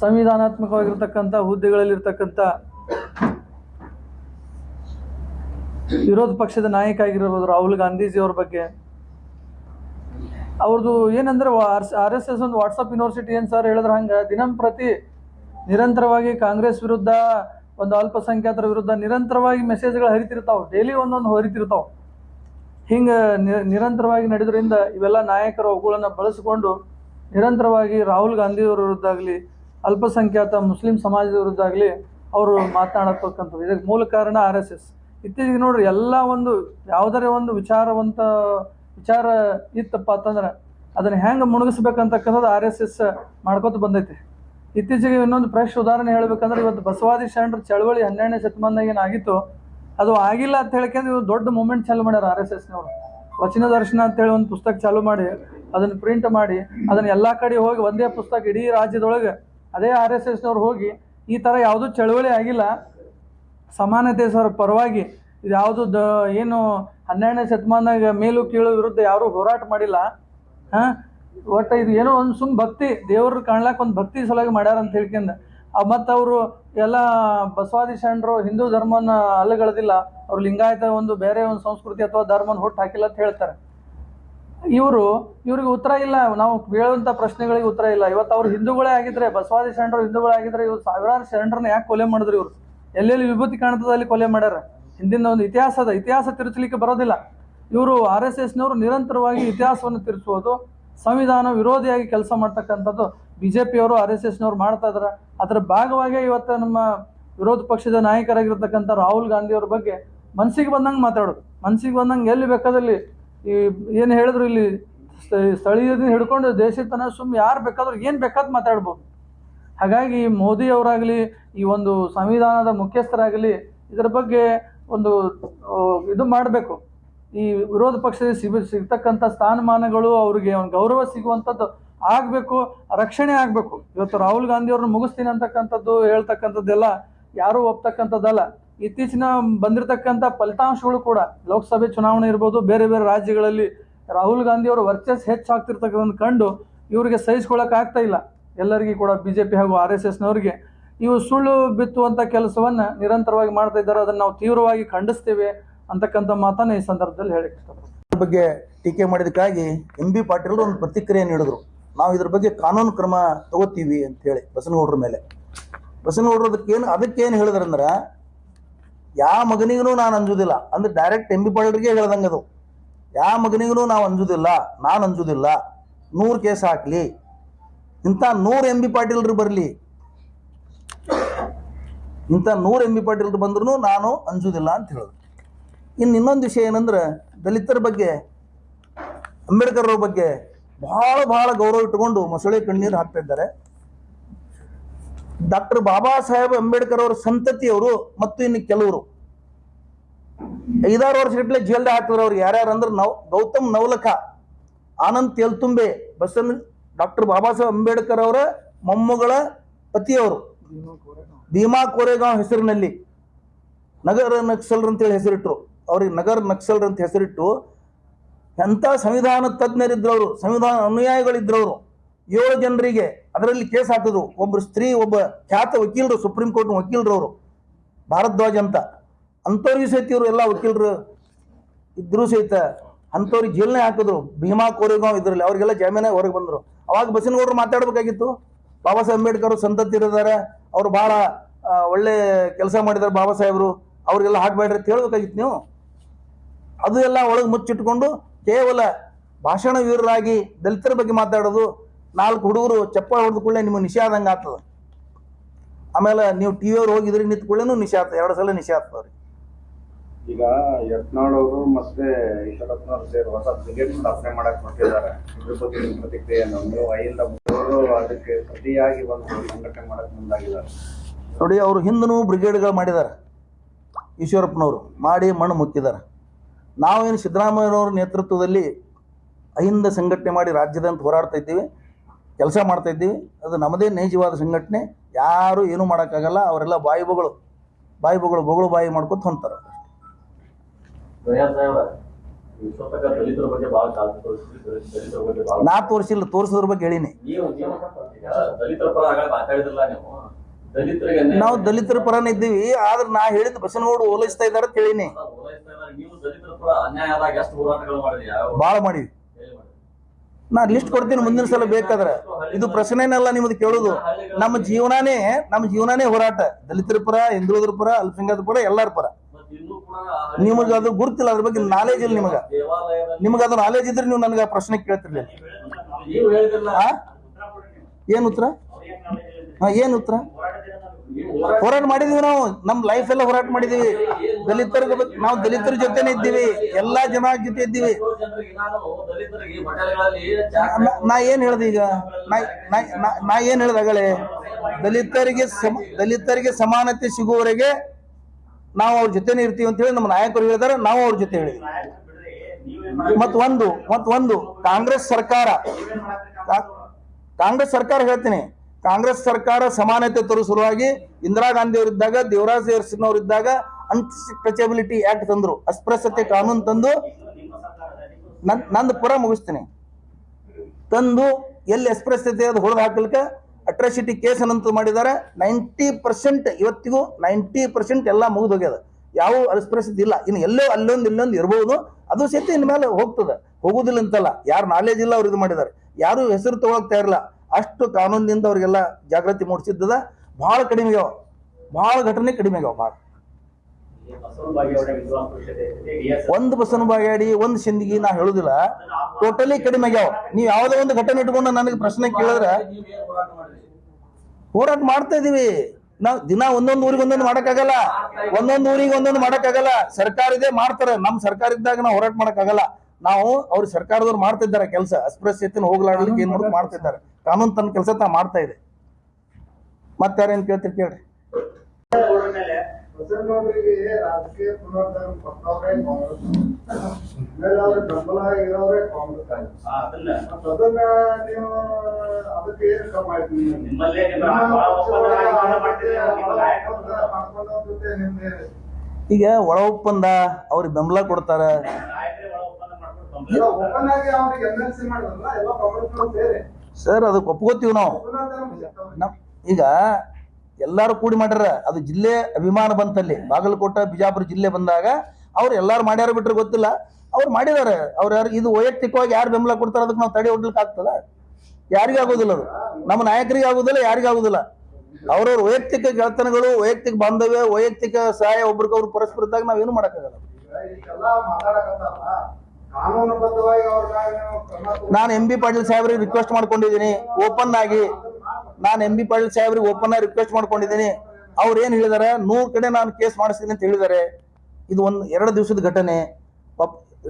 ಸಂವಿಧಾನಾತ್ಮಕವಾಗಿರ್ತಕ್ಕಂಥ ಹುದ್ದೆಗಳಲ್ಲಿರ್ತಕ್ಕಂಥ ವಿರೋಧ ಪಕ್ಷದ ನಾಯಕ ಆಗಿರ್ಬೋದು ರಾಹುಲ್ ಗಾಂಧೀಜಿಯವ್ರ ಬಗ್ಗೆ. ಅವ್ರದ್ದು ಏನಂದ್ರೆ ಆರ್ ಎಸ್ ಎಸ್ ಒಂದು ವಾಟ್ಸಪ್ ಯೂನಿವರ್ಸಿಟಿ ಏನು ಸರ್ ಹೇಳಿದ್ರೆ ಹಂಗೆ ದಿನಂಪ್ರತಿ ನಿರಂತರವಾಗಿ ಕಾಂಗ್ರೆಸ್ ವಿರುದ್ಧ, ಒಂದು ಅಲ್ಪಸಂಖ್ಯಾತರ ವಿರುದ್ಧ ನಿರಂತರವಾಗಿ ಮೆಸೇಜ್ಗಳು ಹರಿತಿರ್ತಾವೆ, ಡೈಲಿ ಒಂದೊಂದು ಹರಿತಿರ್ತಾವೆ. ಹಿಂಗೆ ನಿರಂತರವಾಗಿ ನಡೆದ್ರಿಂದ ಇವೆಲ್ಲ ನಾಯಕರ ಅವುಗಳನ್ನು ಬಳಸಿಕೊಂಡು ನಿರಂತರವಾಗಿ ರಾಹುಲ್ ಗಾಂಧಿಯವರ ವಿರುದ್ಧ ಆಗಲಿ ಅಲ್ಪಸಂಖ್ಯಾತ ಮುಸ್ಲಿಂ ಸಮಾಜದ ವಿರುದ್ಧ ಆಗಲಿ ಅವರು ಮಾತನಾಡತಕ್ಕಂಥದ್ದು. ಇದಕ್ಕೆ ಮೂಲ ಕಾರಣ ಆರ್ ಎಸ್ ಎಸ್. ಇತ್ತೀಚೆಗೆ ನೋಡ್ರಿ, ಎಲ್ಲ ಒಂದು ಯಾವುದರೇ ಒಂದು ವಿಚಾರವಂತ ವಿಚಾರ ಇತ್ತಪ್ಪ ಅಂತಂದ್ರೆ, ಅದನ್ನು ಹೆಂಗೆ ಮುಣಗಿಸ್ಬೇಕಂತಕ್ಕಂಥದ್ದು ಆರ್ ಎಸ್ ಎಸ್ ಮಾಡ್ಕೊತ ಬಂದೈತಿ. ಇತ್ತೀಚೆಗೆ ಇನ್ನೊಂದು ಫ್ರೆಶ್ ಉದಾಹರಣೆ ಹೇಳ್ಬೇಕಂದ್ರೆ, ಇವತ್ತು ಬಸವಾದಿ ಶರಣರ ಚಳವಳಿ ಹನ್ನೆರಡನೇ ಶತಮಾನದಾಗ ಏನಾಗಿತ್ತು ಅದು ಆಗಿಲ್ಲ ಅಂತ ಹೇಳ್ಕೊಂಡು ಇವ್ರು ದೊಡ್ಡ ಮೂಮೆಂಟ್ ಚಾಲು ಮಾಡ್ಯಾರ ಆರ್ ಎಸ್ ಎಸ್ನವರು. ವಚನ ದರ್ಶನ ಅಂತೇಳಿ ಒಂದು ಪುಸ್ತಕ ಚಾಲು ಮಾಡಿ, ಅದನ್ನು ಪ್ರಿಂಟ್ ಮಾಡಿ, ಅದನ್ನು ಎಲ್ಲ ಕಡೆ ಹೋಗಿ ಒಂದೇ ಪುಸ್ತಕ ಇಡೀ ರಾಜ್ಯದೊಳಗೆ ಅದೇ ಆರ್ ಎಸ್ ಎಸ್ನವ್ರು ಹೋಗಿ ಈ ಥರ ಯಾವುದೂ ಚಳವಳಿ ಆಗಿಲ್ಲ. ಸಮಾನತೆ ಸರ್ ಪರವಾಗಿ ಇದು ಯಾವುದು ದ ಏನು ಹನ್ನೆರಡನೇ ಶತಮಾನದಾಗ ಮೇಲು ಕೀಳು ವಿರುದ್ಧ ಯಾರೂ ಹೋರಾಟ ಮಾಡಿಲ್ಲ. ಹಾಂ? ಒಟ್ಟು ಇದು ಏನೋ ಒಂದು ಸುಮ್ ಭಕ್ತಿ ದೇವ್ರ ಕಾಣ್ಲಾಕ ಒಂದು ಭಕ್ತಿ ಸಲುವಾಗಿ ಮಾಡ್ಯಾರ ಅಂತ ಹೇಳ್ಕೊಂಡು ಮತ್ತು ಅವರು ಎಲ್ಲ ಬಸವಾದಿ ಶರಣರು ಹಿಂದೂ ಧರ್ಮನ ಅಲ್ಲಗಳದಿಲ್ಲ ಅವ್ರು ಲಿಂಗಾಯತ ಒಂದು ಬೇರೆ ಒಂದು ಸಂಸ್ಕೃತಿ ಅಥವಾ ಧರ್ಮನ ಹುಟ್ಟು ಹಾಕಿಲ್ಲ ಅಂತ ಹೇಳ್ತಾರೆ. ಇವರು, ಇವ್ರಿಗೆ ಉತ್ತರ ಇಲ್ಲ. ನಾವು ಕೇಳುವಂಥ ಪ್ರಶ್ನೆಗಳಿಗೆ ಉತ್ತರ ಇಲ್ಲ. ಇವತ್ತು ಅವ್ರು ಹಿಂದೂಗಳೇ ಆಗಿದ್ರೆ, ಬಸವಾದಿ ಶರಣರು ಹಿಂದೂಗಳೇ ಆಗಿದ್ರೆ ಇವ್ರು ಸಾವಿರಾರು ಶರಣರನ್ನ ಯಾಕೆ ಕೊಲೆ ಮಾಡಿದ್ರು ಇವರು? ಎಲ್ಲೆಲ್ಲಿ ವಿಭೂತಿ ಕಾಣ್ತದೆ ಅಲ್ಲಿ ಕೊಲೆ ಮಾಡ್ಯಾರ? ಹಿಂದಿನ ಒಂದು ಇತಿಹಾಸದ, ಇತಿಹಾಸ ತಿರುಚಲಿಕ್ಕೆ ಬರೋದಿಲ್ಲ. ಇವರು ಆರ್ ಎಸ್ ಎಸ್ನವರು ನಿರಂತರವಾಗಿ ಇತಿಹಾಸವನ್ನು ತಿರುಚುವುದು ಸಂವಿಧಾನ ವಿರೋಧಿಯಾಗಿ ಕೆಲಸ ಮಾಡ್ತಕ್ಕಂಥದ್ದು ಬಿ ಜೆ ಪಿಯವರು ಆರ್ ಎಸ್ ಎಸ್ನವ್ರು ಮಾಡ್ತಾ ಇದ್ದಾರೆ ಅದರ ಭಾಗವಾಗಿ ಇವತ್ತು ನಮ್ಮ ವಿರೋಧ ಪಕ್ಷದ ನಾಯಕರಾಗಿರ್ತಕ್ಕಂಥ ರಾಹುಲ್ ಗಾಂಧಿಯವ್ರ ಬಗ್ಗೆ ಮನ್ಸಿಗೆ ಬಂದಂಗೆ ಮಾತಾಡೋದು. ಮನ್ಸಿಗೆ ಬಂದಂಗೆ ಎಲ್ಲಿ ಬೇಕಾದಲ್ಲಿ ಈ ಏನು ಹೇಳಿದ್ರು ಇಲ್ಲಿ ಸ್ಥ- ಸ್ಥಳೀಯದಿಂದ ಹಿಡ್ಕೊಂಡು ದೇಶದ ತನಕ ಸುಮ್ಮನೆ ಯಾರು ಬೇಕಾದ್ರೂ ಏನು ಬೇಕಾದ್ ಮಾತಾಡ್ಬೋದು. ಹಾಗಾಗಿ ಮೋದಿ ಅವರಾಗಲಿ ಈ ಒಂದು ಸಂವಿಧಾನದ ಮುಖ್ಯಸ್ಥರಾಗಲಿ ಇದರ ಬಗ್ಗೆ ಒಂದು ಇದು ಮಾಡಬೇಕು. ಈ ವಿರೋಧ ಪಕ್ಷದ ಸಿಗ ಸಿಗ್ತಕ್ಕಂಥ ಸ್ಥಾನಮಾನಗಳು ಅವರಿಗೆ ಒಂದು ಗೌರವ ಸಿಗುವಂಥದ್ದು ಆಗಬೇಕು, ರಕ್ಷಣೆ ಆಗಬೇಕು. ಇವತ್ತು ರಾಹುಲ್ ಗಾಂಧಿ ಅವ್ರನ್ನ ಮುಗಿಸ್ತೀನಿ ಅಂತಕ್ಕಂಥದ್ದು, ಹೇಳ್ತಕ್ಕಂಥದ್ದೆಲ್ಲ ಯಾರೂ ಒಪ್ತಕ್ಕಂಥದ್ದಲ್ಲ. ಇತ್ತೀಚಿನ ಬಂದಿರತಕ್ಕಂಥ ಫಲಿತಾಂಶಗಳು ಕೂಡ, ಲೋಕಸಭೆ ಚುನಾವಣೆ ಇರ್ಬೋದು, ಬೇರೆ ಬೇರೆ ರಾಜ್ಯಗಳಲ್ಲಿ ರಾಹುಲ್ ಗಾಂಧಿ ಅವರ ವರ್ಚಸ್ ಹೆಚ್ಚಾಗ್ತಿರ್ತಕ್ಕಂಥ ಕಂಡು ಇವರಿಗೆ ಸಹಿಸ್ಕೊಳ್ಳೋಕೆ ಆಗ್ತಾ ಇಲ್ಲ. ಎಲ್ಲರಿಗೂ ಕೂಡ ಬಿ ಜೆ ಪಿ ಹಾಗೂ ಆರ್ ಎಸ್ ಎಸ್ನವ್ರಿಗೆ. ಇವು ಸುಳ್ಳು ಬಿತ್ತುವಂಥ ಕೆಲಸವನ್ನು ನಿರಂತರವಾಗಿ ಮಾಡ್ತಾ ಇದ್ದಾರೆ. ಅದನ್ನು ನಾವು ತೀವ್ರವಾಗಿ ಖಂಡಿಸ್ತೇವೆ ಅಂತಕ್ಕಂಥ ಮಾತನ್ನ ಈ ಸಂದರ್ಭದಲ್ಲಿ ಹೇಳಕ್ಕೆ ಬಗ್ಗೆ ಟೀಕೆ ಮಾಡಿದಕ್ಕಾಗಿ ಎಂ ಬಿ ಪಾಟೀಲ್ ಒಂದು ಪ್ರತಿಕ್ರಿಯೆ ನೀಡಿದ್ರು. ನಾವು ಇದ್ರ ಬಗ್ಗೆ ಕಾನೂನು ಕ್ರಮ ತಗೋತೀವಿ ಅಂತ ಹೇಳಿ ಬಸನಗೌಡ್ರ ಮೇಲೆ. ಬಸನಗೌಡ್ರು ಅದಕ್ಕೇನು ಅದಕ್ಕೇನು ಹೇಳಿದ್ರಂದ್ರೆ ಯಾವ ಮಗನಿಗೂ ನಾನು ಅಂಜುದಿಲ್ಲ. ಅಂದ್ರೆ ಡೈರೆಕ್ಟ್ ಎಂ ಬಿ ಪಾಟೀಲ್ರಿಗೆ ಹೇಳ್ದಂಗೆ ಅದು. ಯಾವ ಮಗನಿಗೂ ನಾವು ಅಂಜುದಿಲ್ಲ, ನಾನು ಅಂಜುದಿಲ್ಲ, ನೂರು ಕೇಸ್ ಹಾಕಲಿ. ಇಂಥ ನೂರು ಎಂ ಬಿ ಪಾಟೀಲ್ರು ಬರಲಿ. ಇಂಥ ನೂರು ಎಂ ಬಿ ಪಾಟೀಲ್ರು ಬಂದ್ರೂ ನಾನು ಅಂಜುದಿಲ್ಲ ಅಂತ ಹೇಳಿದ್ರು. ಇನ್ನು ಇನ್ನೊಂದು ವಿಷಯ ಏನಂದ್ರೆ, ದಲಿತರ ಬಗ್ಗೆ ಅಂಬೇಡ್ಕರ್ ಬಗ್ಗೆ ಬಹಳ ಬಹಳ ಗೌರವ ಇಟ್ಟುಕೊಂಡು ಮೊಸಳೆ ಕಣ್ಣೀರು ಹಾಕ್ತಾ ಇದ್ದಾರೆ. ಡಾಕ್ಟರ್ ಬಾಬಾ ಸಾಹೇಬ್ ಅಂಬೇಡ್ಕರ್ ಅವರ ಸಂತತಿಯವರು ಮತ್ತು ಇನ್ನು ಕೆಲವರು. ಐದಾರು ವರ್ಷಗಟ್ಟಲೆ ಜೈಲ್ದಾಗ ಹಾಕಿದ್ರು ಅವ್ರು ಯಾರ್ಯಾರು ಅಂದ್ರೆ ನವ್ ಗೌತಮ್ ನವಲಖ, ಆನಂದ್ ತೇಲ್ತುಂಬೆ, ಬಸನ್, ಡಾಕ್ಟರ್ ಬಾಬಾ ಸಾಹೇಬ್ ಅಂಬೇಡ್ಕರ್ ಅವರ ಮೊಮ್ಮಗಳ ಪತಿಯವರು. ಭೀಮಾ ಕೋರೆಗಾಂವ್ ಹೆಸರಿನಲ್ಲಿ. ನಗರ ನಕ್ಸಲ್ರು ಅಂತೇಳಿ ಹೆಸರಿಟ್ರು. ಅವ್ರಿಗೆ ನಗರ ನಕ್ಸಲ್ರು ಅಂತ ಹೆಸರಿಟ್ಟು ಎಂಥ ಸಂವಿಧಾನ ತಜ್ಞರಿದ್ರು ಅವರು ಸಂವಿಧಾನ ಅನುಯಾಯಿಗಳಿದ್ರು ಅವರು ಏಳು ಜನರಿಗೆ ಅದರಲ್ಲಿ ಕೇಸ್ ಹಾಕಿದ್ರು ಒಬ್ಬರು ಸ್ತ್ರೀ, ಒಬ್ಬ ಖ್ಯಾತ ವಕೀಲರು, ಸುಪ್ರೀಂ ಕೋರ್ಟ್ ವಕೀಲರು ಅವರು ಭಾರದ್ವಾಜ್ ಅಂತ. ಅಂಥವ್ರಿಗೂ ಸಹಿತ ಇವರು ಎಲ್ಲ ವಕೀಲರು ಇದ್ರೂ ಸಹಿತ ಅಂಥವ್ರಿಗೆ ಜೈಲನೇ ಹಾಕಿದ್ರು ಭೀಮಾ ಕೋರೆಗಾಂವ್ ಇದರಲ್ಲಿ, ಅವರಿಗೆಲ್ಲ ಜಾಮೀನಾಗ ಹೊರಗೆ ಬಂದರು. ಅವಾಗ ಬಸನಗೌಡರು ಮಾತಾಡಬೇಕಾಗಿತ್ತು ಬಾಬಾ ಸಾಹೇಬ್ ಅಂಬೇಡ್ಕರ್ ಸಂತತಿ ಇರಿದ್ದಾರೆ ಅವರು ಭಾಳ ಒಳ್ಳೆ ಕೆಲಸ ಮಾಡಿದ್ದಾರೆ ಬಾಬಾ ಸಾಹೇಬರು ಅವರಿಗೆಲ್ಲ ಹಾಕಬೇಡ್ರಿ ಅಂತ ಹೇಳ್ಬೇಕಾಗಿತ್ತು ನೀವು. ಅದು ಎಲ್ಲ ಒಳಗೆ ಮುಚ್ಚಿಟ್ಕೊಂಡು ಕೇವಲ ಭಾಷಣ ವೀರರಾಗಿ ದಲಿತರ ಬಗ್ಗೆ ಮಾತಾಡೋದು ನಾಲ್ಕು ಹುಡುಗರು ಚಪ್ಪಾಳೆ ಹೊಡೆದ ಕೂಡಲೇ ನಿಮಗೆ ನಿಷೇಧಂಗೆ ಆಗ್ತದೆ. ಆಮೇಲೆ ನೀವು ಟಿ ವಿಯವ್ರು ಹೋಗಿದ್ರೆ ನಿಂತ ಕೂಡಲೇ ನಿಷೇಧ ಎರಡು ಸಲ ನಿಷೇಧ ಆಗ್ತದೆ ಈಗ ಯತ್ನಾಳ್ ಅವರು ಮತ್ತೆ ಈಶ್ವರಪ್ಪನವ್ರು ಸೇರಿ ಹೊಸ ಬ್ರಿಗೇಡ್ ಸ್ಥಾಪನೆ ಮಾಡಕ್ ಹೊರಟಿದ್ದಾರೆ. ಇದ್ರ ಬಗ್ಗೆ ನಿಮ್ಮ ಪ್ರತಿಕ್ರಿಯೆಯನ್ನು ನೀವು ಐಯಿಂದ ಮೂರು ಅದಕ್ಕೆ ಪ್ರತಿಯಾಗಿ ಒಂದು ಸಂಘಟನೆ ಮಾಡಕ್ ಮುಂದಾಗಿದ್ದಾರೆ. ನೋಡಿ ಅವರು ಹಿಂದೂ ಬ್ರಿಗೇಡ್ಗಳು ಮಾಡಿದ್ದಾರೆ. ಈಶ್ವರಪ್ಪನವರು. ಮಾಡಿ ಮಣ್ಣು ಮುಕ್ಕಿದ್ದಾರೆ. ನಾವೇನು ಸಿದ್ದರಾಮಯ್ಯನವ್ರ ನೇತೃತ್ವದಲ್ಲಿ ಅಹಿಂದ ಸಂಘಟನೆ ಮಾಡಿ ರಾಜ್ಯದಂತ ಹೋರಾಡ್ತಾ ಇದ್ದೀವಿ ಕೆಲಸ ಮಾಡ್ತಾ ಇದ್ದೀವಿ ಅದು ನಮ್ಮದೇ ನೈಜವಾದ ಸಂಘಟನೆ ಯಾರು ಏನೂ ಮಾಡೋಕ್ಕಾಗಲ್ಲ ಅವರೆಲ್ಲ ಬಾಯಿ ಬಗಳು ಬಾಯಿ ಬೊಗಳು ಬೊಗಳು ಬಾಯಿ ಮಾಡ್ಕೊತ ಹೊಂತಾರೆ ನಾ ತೋರಿಸಿಲ್ಲ ತೋರಿಸೋದ್ರ ಬಗ್ಗೆ ಹೇಳಿನಿ. ನಾವು ದಲಿತರ ಪರನೇ ಇದ್ದೀವಿ ಆದ್ರೆ ನಾ ಹೇಳಿದ ಬಸನಗೌಡ ಓಲೈಸ್ತಾ ಇದ್ದಾರೆ ಅಂತ ಹೇಳಿನಿ. ಓಲೈಸ್ತಾ ಇದ್ದಾರೆ. ನೀವು ದಲಿತರ ಪರ ಅನ್ಯಾಯ ಆದಾಗ ಎಷ್ಟು ಹೋರಾಟಗಳು ಭಾಳ ಮಾಡಿವಿ ಹೇಳಿ ಮಾಡಿ. ನಾ ಲಿಸ್ಟ್ ಕೊಡ್ತೀನಿ ಮುಂದಿನ ಸಲ ಬೇಕಾದ್ರೆ. ಇದು ಪ್ರಶ್ನೆನಲ್ಲ ನಿಮ್ದು ಕೇಳೋದು. ನಮ್ಮ ಜೀವನಾನೇ ನಮ್ಮ ಜೀವನಾನೇ ಹೋರಾಟ. ದಲಿತರ ಪರ ಹಿಂದುಳಿದ್ರ ಪರ ಅಲ್ಪಸಂಖ್ಯಾತರ ಪರ ಎಲ್ಲರ ಪರ. ನಿಮಗೆ ಅದು ಗುರುತಿಲ್ಲ ಅದ್ರ ಬಗ್ಗೆ ನಾಲೆಜ್ ಇಲ್ಲ ನಿಮಗ. ನಿಮಗ ಅದು ನಾಲೆಜ್ ಇದ್ರೆ ನೀವು ನನಗೆ ಆ ಪ್ರಶ್ನೆ ಕೇಳ್ತಿರ್ಲಿಲ್ಲ. ಏನು ಉತ್ತರ? ಹಾ ಏನು ಉತ್ತರ? ಹೋರಾಟ ಮಾಡಿದೀವಿ ನಾವು. ನಮ್ಮ ಲೈಫ್ ಎಲ್ಲ ಹೋರಾಟ ಮಾಡಿದೀವಿ. ದಲಿತರ ನಾವು ದಲಿತರ ಜೊತೆನೇ ಇದ್ದೀವಿ. ಎಲ್ಲಾ ಜನ ಜೊತೆ ಇದ್ದೀವಿ. ನಾ- ಏನ್ ಹೇಳ್ದೆ ಈಗ? ನಾ ಏನ್ ಹೇಳ್ದಾಗಳೆ ದಲಿತರಿಗೆ ಸಮ ದಲಿತರಿಗೆ ಸಮಾನತೆ ಸಿಗುವವರೆಗೆ ನಾವು ಅವ್ರ ಜೊತೆನೆ ಇರ್ತೀವಿ ಅಂತ ಹೇಳಿ ನಮ್ಮ ನಾಯಕರು ಹೇಳಿದಾರೆ. ನಾವು ಅವ್ರ ಜೊತೆ ಹೇಳಿದ್ವಿ. ಮತ್ ಒಂದು ಮತ್ ಒಂದು, ಕಾಂಗ್ರೆಸ್ ಸರ್ಕಾರ. ಕಾಂಗ್ರೆಸ್ ಸರ್ಕಾರ ಹೇಳ್ತೀನಿ. ಕಾಂಗ್ರೆಸ್ ಸರ್ಕಾರ ಸಮಾನತೆ ತರುವ ಸಲುವಾಗಿ ಇಂದಿರಾ ಗಾಂಧಿ ಅವರಿದ್ದಾಗ, ದೇವರಾಜ್ ಅರಸಿನವರಿದ್ದಾಗ ಅನ್ಟಚಬಿಲಿಟಿ ಆಕ್ಟ್ ತಂದ್ರು. ಅಸ್ಪೃಶ್ಯತೆ ಕಾನೂನು ತಂದು ನಂದು ಪುರ ಮುಗಿಸ್ತೀನಿ. ತಂದು ಎಲ್ಲಿ ಅಸ್ಪೃಶ್ಯತೆ ಅದು ಹೊಡೆದು ಹಾಕಲಿಕ್ಕೆ ಅಟ್ರಾಸಿಟಿ ಕೇಸ್ ಅನ್ನಂತ ಮಾಡಿದ್ದಾರೆ. ನೈಂಟಿ ಪರ್ಸೆಂಟ್ ಇವತ್ತಿಗೂ ನೈಂಟಿ ಪರ್ಸೆಂಟ್ ಎಲ್ಲ ಮುಗಿದು ಹೋಗ್ಯದ. ಯಾವ ಅಸ್ಪೃಶ್ಯತೆ ಇಲ್ಲ. ಇನ್ನು ಎಲ್ಲೋ ಅಲ್ಲೊಂದು ಇಲ್ಲೊಂದು ಇರ್ಬೋದು. ಅದು ಸಹಿತ ಇನ್ಮೇಲೆ ಹೋಗ್ತದೆ. ಹೋಗುದಿಲ್ಲ ಅಂತಲ್ಲ. ಯಾರು ನಾಲೆಜ್ ಇಲ್ಲ ಅವ್ರು ಇದು ಮಾಡಿದ್ದಾರೆ. ಯಾರು ಹೆಸರು ತಗೊಳಕ್ ತಯಾರಿಲ್ಲ. ಅಷ್ಟು ಕಾನೂನಿನಿಂದ ಅವರಿಗೆಲ್ಲ ಜಾಗೃತಿ ಮೂಡಿಸಿದ್ದದ ಭಾಳ ಕಡಿಮೆ ಆಗ್ಯಾವ. ಭಾಳ ಘಟನೆ ಕಡಿಮೆ ಆಗ್ಯಾವ, ಭಾಳ. ಒಂದು ಬಸವನ ಬಾಗಾಡಿ ಒಂದು ಸಿಂದಗಿ ನಾ ಹೇಳುದಿಲ್ಲ. ಟೋಟಲಿ ಕಡಿಮೆ ಆಗ್ಯಾವ. ನೀವು ಯಾವುದೋ ಒಂದು ಘಟನೆ ಇಟ್ಕೊಂಡು ನನಗೆ ಪ್ರಶ್ನೆ ಕೇಳಿದ್ರೆ ಹೋರಾಟ ಮಾಡ್ತಾ ಇದೀವಿ. ನಾವು ದಿನ ಒಂದೊಂದು ಊರಿಗೆ ಒಂದೊಂದು ಮಾಡಕ್ಕಾಗಲ್ಲ. ಒಂದೊಂದು ಊರಿಗೆ ಒಂದೊಂದು ಮಾಡಕ್ಕಾಗಲ್ಲ. ಸರ್ಕಾರ ಇದೆ ಮಾಡ್ತಾರೆ. ನಮ್ಮ ಸರ್ಕಾರ ಇದ್ದಾಗ ನಾವು ಹೋರಾಟ ಮಾಡಕ್ಕಾಗಲ್ಲ. ನಾವು ಅವ್ರ ಸರ್ಕಾರದವ್ರು ಮಾಡ್ತಿದ್ದಾರೆ ಕೆಲಸ. ಅಸ್ಪೃಶ್ಯತೆನ ಹೋಗ್ಲಾಡ್ಲಿಕ್ಕೆ ಏನ್ ಮಾಡೋದು ಮಾಡ್ತಾ ಇದ್ದಾರೆ ಕಾನೂನು ತನ್ನ ಕೆಲಸ ತಾ ಮಾಡ್ತಾ ಇದೆ. ಮತ್ತೆ ಯಾರೇನ್ ಕೇಳ್ತೀರಿ ಕೇಳ್ರಿ. ಈಗ ಒಳ ಒಪ್ಪಂದ ಅವ್ರಿಗೆ ಬೆಂಬಲ ಕೊಡ್ತಾರ. ಒಪ್ಪಂದ ಸೇರಿ ಅದಕ್ಕೆ ಒಪ್ಕೋತೀವಿ ನಾವು. ಪುನರುದ್ಧಾರ ನಮ್ ಈಗ ಎಲ್ಲಾರು ಕೂಡಿ ಮಾಡ್ಯಾರ, ಅದು ಜಿಲ್ಲೆ ಅಭಿಮಾನ ಬಂತಲ್ಲಿ. ಬಾಗಲಕೋಟೆ, ಬಿಜಾಪುರ ಜಿಲ್ಲೆ ಬಂದಾಗ ಅವ್ರು ಎಲ್ಲಾರು ಮಾಡ್ಯಾರ ಬಿಟ್ಟರೆ ಗೊತ್ತಿಲ್ಲ. ಅವ್ರು ಮಾಡಿದಾರೆ. ಅವ್ರು ಯಾರು ಇದು ವೈಯಕ್ತಿಕವಾಗಿ ಯಾರು ಬೆಂಬಲ ಕೊಡ್ತಾರ ಅದಕ್ಕೆ ನಾವು ತಡೆ ಹೊಡ್ಲಿಕ್ಕೆ ಆಗ್ತದ? ಯಾರಿಗೂ ಆಗೋದಿಲ್ಲ ಅದು. ನಮ್ಮ ನಾಯಕರಿಗೆ ಆಗೋದಿಲ್ಲ, ಯಾರಿಗೂ ಆಗೋದಿಲ್ಲ. ಅವ್ರವ್ರ ವೈಯಕ್ತಿಕ ಗೆಳೆತನಗಳು, ವೈಯಕ್ತಿಕ ಬಾಂಧವ್ಯ, ವೈಯಕ್ತಿಕ ಸಹಾಯ ಒಬ್ರಿಗೊಬ್ರು ಪರಸ್ಪರದಾಗ ನಾವೇನು ಮಾಡಕ್ಕಾಗಲ್ಲ. ನಾನು ಎಂ ಬಿ ಪಾಟೀಲ್ ಸಾಹೇಬ್ರಿಗೆ ರಿಕ್ವೆಸ್ಟ್ ಮಾಡ್ಕೊಂಡಿದ್ದೀನಿ. ಓಪನ್ ಆಗಿ ನಾನು ಎಂ ಬಿ ಪಾಟೀಲ್ ಸಾಹೇಬ್ರಿಗೆ ಓಪನ್ ಆಗಿ ರಿಕ್ವೆಸ್ಟ್ ಮಾಡ್ಕೊಂಡಿದ್ದೀನಿ. ಅವ್ರು ಏನು ಹೇಳಿದಾರೆ? ನೂರು ಕಡೆ ನಾನು ಕೇಸ್ ಮಾಡಿಸ್ತೀನಿ ಅಂತ ಹೇಳಿದ್ದಾರೆ ಇದು ಒಂದು ಎರಡು ದಿವಸದ ಘಟನೆ.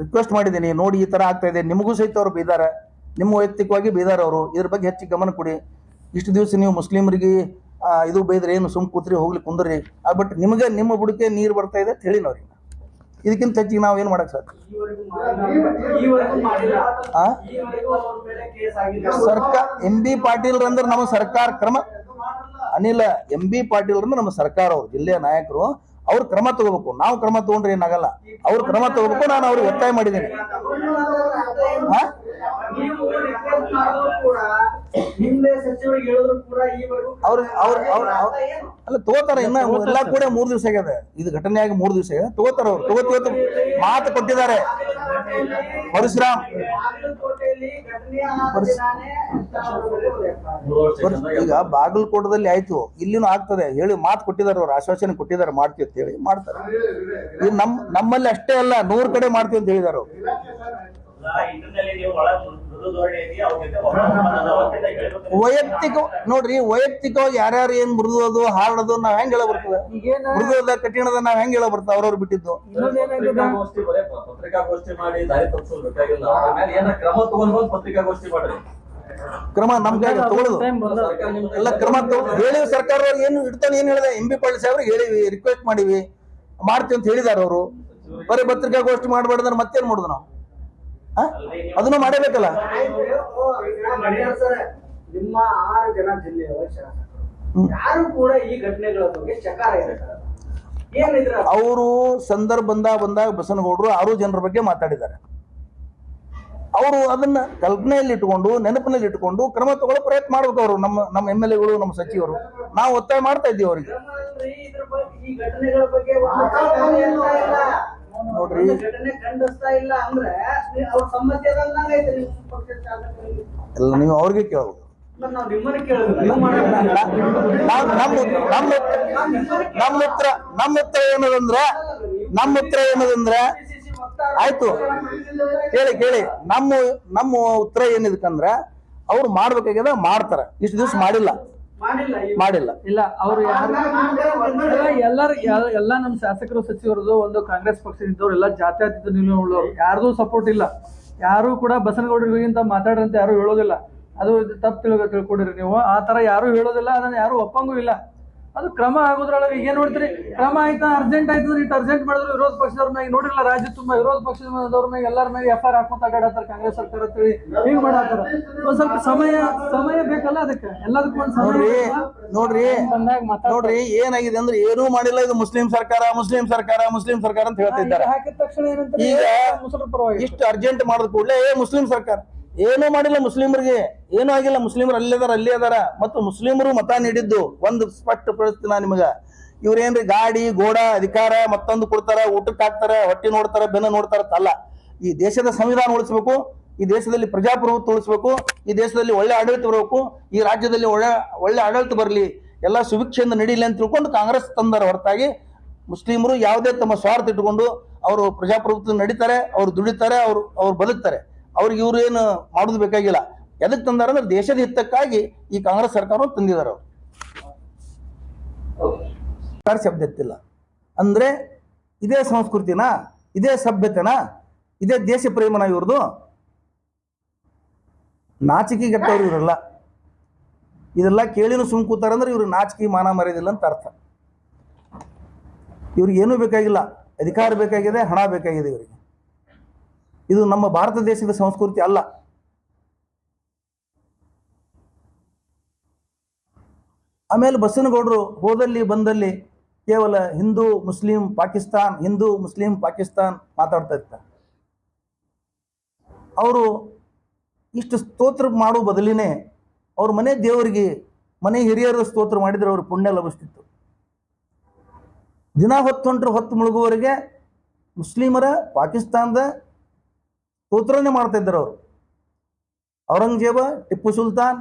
ರಿಕ್ವೆಸ್ಟ್ ಮಾಡಿದ್ದೀನಿ. ನೋಡಿ, ಈ ಥರ ಆಗ್ತಾ ಇದೆ. ನಿಮಗೂ ಸಹಿತ ಅವರು ಬೈದಾರೆ. ನಿಮ್ಮ ವೈಯಕ್ತಿಕವಾಗಿ ಬೈದಾರೆ ಅವರು. ಇದ್ರ ಬಗ್ಗೆ ಹೆಚ್ಚು ಗಮನ ಕೊಡಿ. ಇಷ್ಟು ದಿವಸ ನೀವು ಮುಸ್ಲಿಮರಿಗೆ ಇದು ಬೈದ್ರೆ ಏನು ಸುಮ್ ಕೂತ್ರಿ, ಹೋಗ್ಲಿ ಕುಂದ್ರಿ. ಬಟ್ ನಿಮಗೆ ನಿಮ್ಮ ಬುಡಕೆ ನೀರು ಬರ್ತಾ ಇದೆ ಅಂತ ಹೇಳಿ ಇದಕ್ಕಿಂತ ಹೆಚ್ಚಿಗೆ ನಾವು ಏನು ಮಾಡಕ್ ಸಾಧ್ಯ? ಸರ್ಕಾರ ಎಂ ಬಿ ಪಾಟೀಲ್ ಅಂದ್ರೆ ನಮ್ಮ ಸರ್ಕಾರ ಕ್ರಮ. ಅನಿಲ ಎಂ ಬಿ ಪಾಟೀಲ್ ಅಂದ್ರೆ ನಮ್ಮ ಸರ್ಕಾರ ಅವರು, ಜಿಲ್ಲೆಯ ನಾಯಕರು. ಅವ್ರು ಕ್ರಮ ತಗೋಬೇಕು. ನಾವು ಕ್ರಮ ತಗೊಂಡ್ರೆ ಏನಾಗಲ್ಲ. ಅವ್ರು ಕ್ರಮ ತಗೋಬೇಕು, ನಾನು ಅವ್ರಿಗೆ ಒತ್ತಾಯ ಮಾಡಿದ್ದೀನಿ? ಅಲ್ಲ, ತಗೋತಾರ ಇನ್ನ ಎಲ್ಲಾ ಕೂಡ ಮೂರ್ ದಿವಸ ಆಗ್ಯದ. ಇದು ಘಟನೆ ಆಗಿ ಮೂರ್ ದಿವಸ ಆಗ್ಯದ. ತಗೋತಾರ ಅವ್ರು. ತಗೋತಿವತ್ತು ಮಾತು ಕೊಟ್ಟಿದ್ದಾರೆ. ಪರಶುರಾಮ್. ಈಗ ಬಾಗಲಕೋಟದಲ್ಲಿ ಆಯ್ತು. ಇಲ್ಲಿನೂ ಆಗ್ತದೆ. ಹೇಳಿ ಮಾತು ಕೊಟ್ಟಿದ್ದಾರೆ ಅವ್ರು ಆಶ್ವಾಸನೆ ಕೊಟ್ಟಿದ್ದಾರೆ ಮಾಡ್ತೀವಿ ಅಂತ ಹೇಳಿ ಮಾಡ್ತಾರೆ. ಈಗ ನಮ್ಮ ನಮ್ಮಲ್ಲಿ ಅಷ್ಟೇ ಅಲ್ಲ ನೂರು ಕಡೆ ಮಾಡ್ತೀವಿ ಅಂತ ಹೇಳಿದಾರೆ ಮೃದು. ವೈಯಕ್ತಿಕ ನೋಡ್ರಿ ವೈಯಕ್ತಿಕವಾಗಿ ಯಾರ್ಯಾರು ಏನ್ ಮೃದುವುದು ಹಾರಡೋದು ನಾವ್ ಹೆಂಗ್ ಹೇಳ ಬರ್ತದೆ ಮೃದುವದ ಕಠಿಣದ ನಾವ್ ಹೆಂಗ್ ಹೇಳ ಬರ್ತದೆ ಅವ್ರವ್ರು ಬಿಟ್ಟಿದ್ದು? ಪತ್ರಿಕಾಗೋಷ್ಠಿ ಮಾಡಿ ದಾರಿ ತಪ್ಪಿಸೋದು ಬೇಕಾಗಿಲ್ಲ. ಕ್ರಮ ತಗೊಂಡ್ ಬಂದು ಪತ್ರಿಕಾಗೋಷ್ಠಿ ಮಾಡ್ರಿ. ಕ್ರಮ ನಮ್ ಕೈಗೆ ತಗೊಳ್ಳೋದು ಎಲ್ಲ ಕ್ರಮ ಹೇಳಿ ಹೇಳಿವಿ ಸರ್ಕಾರ ಏನು ಇಡ್ತಾನೆ ಏನ್ ಹೇಳಿದೆ? ಎಂ ಬಿ ಪಾಳಿ ಸಾಹೇಬ್ರಿಗೆ ಹೇಳಿವಿ ರಿಕ್ವೆಸ್ಟ್ ಮಾಡಿವಿ. ಮಾಡ್ತೀವಿ ಅಂತ ಹೇಳಿದಾರ ಅವರು. ಬರೀ ಪತ್ರಿಕಾಗೋಷ್ಠಿ ಮಾಡ್ಬಾರ್ದ್ರೆ ಮತ್ತೇನ್ ಮಾಡುದು ನಾವು? ಅದನ್ನು ಮಾಡಬೇಕಲ್ಲ? ನಿಮ್ಮ ಆರು ಜನ ಜಿಲ್ಲೆಯ ಶಾಸಕರು ಯಾರು ಕೂಡ ಈ ಘಟನೆಗಳ ಬಗ್ಗೆ ಚಕಾರ ಇರ್ತಾರೆ ಏನಿದ್ರ ಅವರು ಸಂದರ್ಭ ಬಂದಾಗ ಬಂದಾಗ ಬಸನಗೌಡರು ಆರು ಜನರ ಬಗ್ಗೆ ಮಾತಾಡಿದ್ದಾರೆ. ಅವರು ಅದನ್ನ ಕಲ್ಪನೆಯಲ್ಲಿ ಇಟ್ಕೊಂಡು ನೆನಪಿನಲ್ಲಿ ಇಟ್ಕೊಂಡು ಕ್ರಮ ತಗೊಳ್ಳೋ ಪ್ರಯತ್ನ ಮಾಡ್ಬೇಕು ಅವರು ನಮ್ಮ ನಮ್ಮ ಎಂ ಎಲ್ ಎಗಳು ನಮ್ಮ ಸಚಿವರು. ನಾವು ಒತ್ತಾಯ ಮಾಡ್ತಾ ಇದ್ದೀವಿ ಅವರಿಗೆ. ನೋಡ್ರಿ. ಎಲ್ಲ ನೀವು ಅವ್ರಿಗೆ. ಕೇಳ್ಬೇಕು. ನಮ್ಮ ಉತ್ತರ ನಮ್ಮ ಉತ್ತರ ಏನದಂದ್ರೆ ನಮ್ಮ ಉತ್ತರ ಏನದಂದ್ರೆ ಆಯ್ತು. ಕೇಳಿ ಕೇಳಿ. ನಮ್ಮ ನಮ್ಮ ಉತ್ತರ ಏನಿದಕ್ಕಂದ್ರೆ ಅವ್ರು ಮಾಡ್ಬೇಕಾಗ್ಯದ ಮಾಡ್ತಾರೆ. ಇಷ್ಟು ದಿವಸ ಮಾಡಿಲ್ಲ. ಮಾಡಿಲ್ಲ ಇಲ್ಲ ಅವ್ರು ಎಲ್ಲರೂ ಎಲ್ಲರ ಎಲ್- ಎಲ್ಲ ನಮ್ಮ ಶಾಸಕರು ಸಚಿವರದು ಒಂದು ಕಾಂಗ್ರೆಸ್ ಪಕ್ಷದಿದ್ದವ್ರು ಎಲ್ಲ ಜಾತ್ಯತೀತ ನಿಲುವು ಉಳ್ಳೋರು ಯಾರ್ದು ಸಪೋರ್ಟ್ ಇಲ್ಲ. ಯಾರು ಕೂಡ ಬಸನಗೌಡರಿಗಿಂತ ಮಾತಾಡ್ರಂತ ಯಾರು ಹೇಳೋದಿಲ್ಲ. ಅದು ತಪ್ಪು ತಿಳ್ಕೊ ತಿಳ್ಕೊಂಡಿರಿ ನೀವು. ಆ ತರ ಯಾರು ಹೇಳೋದಿಲ್ಲ ಅದನ್ನ ಯಾರು ಒಪ್ಪಂಗೂ ಇಲ್ಲ. ಅದು ಕ್ರಮ ಆಗೋದ್ರೊಳಗೆ ಈಗ ಏನ್ ನೋಡ್ತೀರಿ? ಕ್ರಮ ಆಯ್ತಾ? ಅರ್ಜೆಂಟ್ ಆಯ್ತು ಇಟ್ ಇಟ್ಟು ಅರ್ಜೆಂಟ್ ಮಾಡಿದ್ರು ವಿರೋಧ ಪಕ್ಷದವ್ರ ಮ್ಯಾಗ ನೋಡಿರಲ್ಲ ರಾಜ್ಯ ತುಂಬಾ ವಿರೋಧ ಪಕ್ಷದವ್ರ ಮ್ಯಾಗ ಎಲ್ಲರ ಮೇಲೆ ಎಫ್ ಆರ್ ಹಾಕೊಂತ ಅಡ್ಡಾಡತ್ತಾರ ಕಾಂಗ್ರೆಸ್ ಸರ್ಕಾರ ಅಂತೇಳಿ ಹಿಂಗ್ ಮಾಡತ್ತಾರ ಒಂದ್ ಸ್ವಲ್ಪ ಸಮಯ ಸಮಯ ಬೇಕಲ್ಲ ಅದಕ್ಕೆ? ಎಲ್ಲದಕ್ಕೂ ಒಂದ್ ಸಮಯ ನೋಡ್ರಿ ನೋಡ್ರಿ ಬಂದಾಗ ಮಾತಾಡ್ತಾರೆ. ನೋಡ್ರಿ ಏನಾಗಿದೆ ಅಂದ್ರೆ ಏನೂ ಮಾಡಿಲ್ಲ ಇದು ಮುಸ್ಲಿಂ ಸರ್ಕಾರ ಮುಸ್ಲಿಂ ಸರ್ಕಾರ ಮುಸ್ಲಿಂ ಸರ್ಕಾರ ಅಂತ ಹೇಳ್ತಿದ್ದಾರೆ. ಹಾಕಿದ ತಕ್ಷಣ ಏನಂತ ಈಗ ಇಷ್ಟು ಅರ್ಜೆಂಟ್ ಮಾಡಿದ ಕೂಡಲೇ ಏ ಮುಸ್ಲಿಂ ಸರ್ಕಾರ ಏನೂ ಮಾಡಿಲ್ಲ ಮುಸ್ಲಿಮರಿಗೆ. ಏನೂ ಆಗಿಲ್ಲ. ಮುಸ್ಲಿಮರು ಅಲ್ಲೇ ಅದಾರ, ಅಲ್ಲಿ ಅದಾರ. ಮತ್ತು ಮುಸ್ಲಿಮರು ಮತ ನೀಡಿದ್ದು. ಒಂದು ಸ್ಪಷ್ಟ ಪರಿಸ್ಥಿತಿ ನಾ ನಿಮಗ ಇವ್ರೇನ್ರಿ? ಗಾಡಿ, ಗೋಡ, ಅಧಿಕಾರ, ಮತ್ತೊಂದು ಕೊಡ್ತಾರ, ಊಟಕ್ಕೆ ಹಾಕ್ತಾರ, ಹೊಟ್ಟೆ ನೋಡ್ತಾರ, ಬೆನ್ನ ನೋಡ್ತಾರ ಅಲ್ಲ. ಈ ದೇಶದ ಸಂವಿಧಾನ ಉಳಿಸ್ಬೇಕು, ಈ ದೇಶದಲ್ಲಿ ಪ್ರಜಾಪ್ರಭುತ್ವ ಉಳಿಸ್ಬೇಕು, ಈ ದೇಶದಲ್ಲಿ ಒಳ್ಳೆ ಆಡಳಿತ ಬರಬೇಕು, ಈ ರಾಜ್ಯದಲ್ಲಿ ಒಳ್ಳೆ ಒಳ್ಳೆ ಆಡಳಿತ ಬರಲಿ, ಎಲ್ಲ ಸುಭಿಕ್ಷೆಯಿಂದ ನಡೀಲಿ ಅಂತ ತಿಳ್ಕೊಂಡು ಕಾಂಗ್ರೆಸ್ ತಂದರ ಹೊರತಾಗಿ ಮುಸ್ಲಿಮರು ಯಾವುದೇ ತಮ್ಮ ಸ್ವಾರ್ಥ ಇಟ್ಟುಕೊಂಡು ಅವರು ಪ್ರಜಾಪ್ರಭುತ್ವ ನಡೀತಾರೆ, ಅವ್ರು ದುಡಿತಾರೆ, ಅವರು, ಅವ್ರು ಬದುಕ್ತಾರೆ. ಅವ್ರಿಗೆ ಇವ್ರು ಏನು ಮಾಡೋದು ಬೇಕಾಗಿಲ್ಲ. ಎದಕ್ಕೆ ತಂದಾರ ಅಂದ್ರೆ ದೇಶದ ಹಿತಕ್ಕಾಗಿ ಈ ಕಾಂಗ್ರೆಸ್ ಸರ್ಕಾರವನ್ನು ತಂದಿದ್ದಾರೆ ಅವರು. ಸರ್ಕಾರ ಶಬ್ದ ಎತ್ತಿಲ್ಲ ಅಂದ್ರೆ ಇದೇ ಸಂಸ್ಕೃತಿನ, ಇದೇ ಸಭ್ಯತೆನ, ಇದೇ ದೇಶ ಪ್ರೇಮನ ಇವ್ರದು ನಾಚಿಕೆಗೆಟ್ಟವ್ರು ಇವರೆಲ್ಲ. ಇದೆಲ್ಲ ಕೇಳಿನ ಸುಮ್ ಕೂತಾರಂದ್ರೆ ಇವ್ರಿಗೆ ನಾಚಿಕೆ ಮಾನ ಮರೆಯೋದಿಲ್ಲ ಅಂತ ಅರ್ಥ. ಇವ್ರಿಗೆ ಏನೂ ಬೇಕಾಗಿಲ್ಲ. ಅಧಿಕಾರ ಬೇಕಾಗಿದೆ, ಹಣ ಬೇಕಾಗಿದೆ ಇವರಿಗೆ. ಇದು ನಮ್ಮ ಭಾರತ ದೇಶದ ಸಂಸ್ಕೃತಿ ಅಲ್ಲ. ಆಮೇಲೆ ಬಸನಗೌಡರು ಹೋದಲ್ಲಿ ಬಂದಲ್ಲಿ ಕೇವಲ ಹಿಂದೂ, ಮುಸ್ಲಿಂ, ಪಾಕಿಸ್ತಾನ್, ಹಿಂದೂ, ಮುಸ್ಲಿಂ, ಪಾಕಿಸ್ತಾನ್ ಮಾತಾಡ್ತಾ ಇರ್ತಾರೆ. ಅವರು ಇಷ್ಟು ಸ್ತೋತ್ರ ಮಾಡೋ ಬದಲಿನೇ ಅವ್ರ ಮನೆ ದೇವರಿಗೆ, ಮನೆ ಹಿರಿಯರ ಸ್ತೋತ್ರ ಮಾಡಿದ್ರೆ ಅವ್ರ ಪುಣ್ಯ ಲಭಿಸ್ತಿತ್ತು. ದಿನ ಹೊತ್ತು ಹೊಂಟ್ರೆ ಹೊತ್ತು ಮುಳುಗುವವರೆಗೆ ಮುಸ್ಲಿಮರ, ಪಾಕಿಸ್ತಾನದ ಸ್ತೋತ್ರನೇ ಮಾಡ್ತಾ ಇದ್ದಾರೆ ಅವರು. ಔರಂಗಜೇಬ, ಟಿಪ್ಪು ಸುಲ್ತಾನ್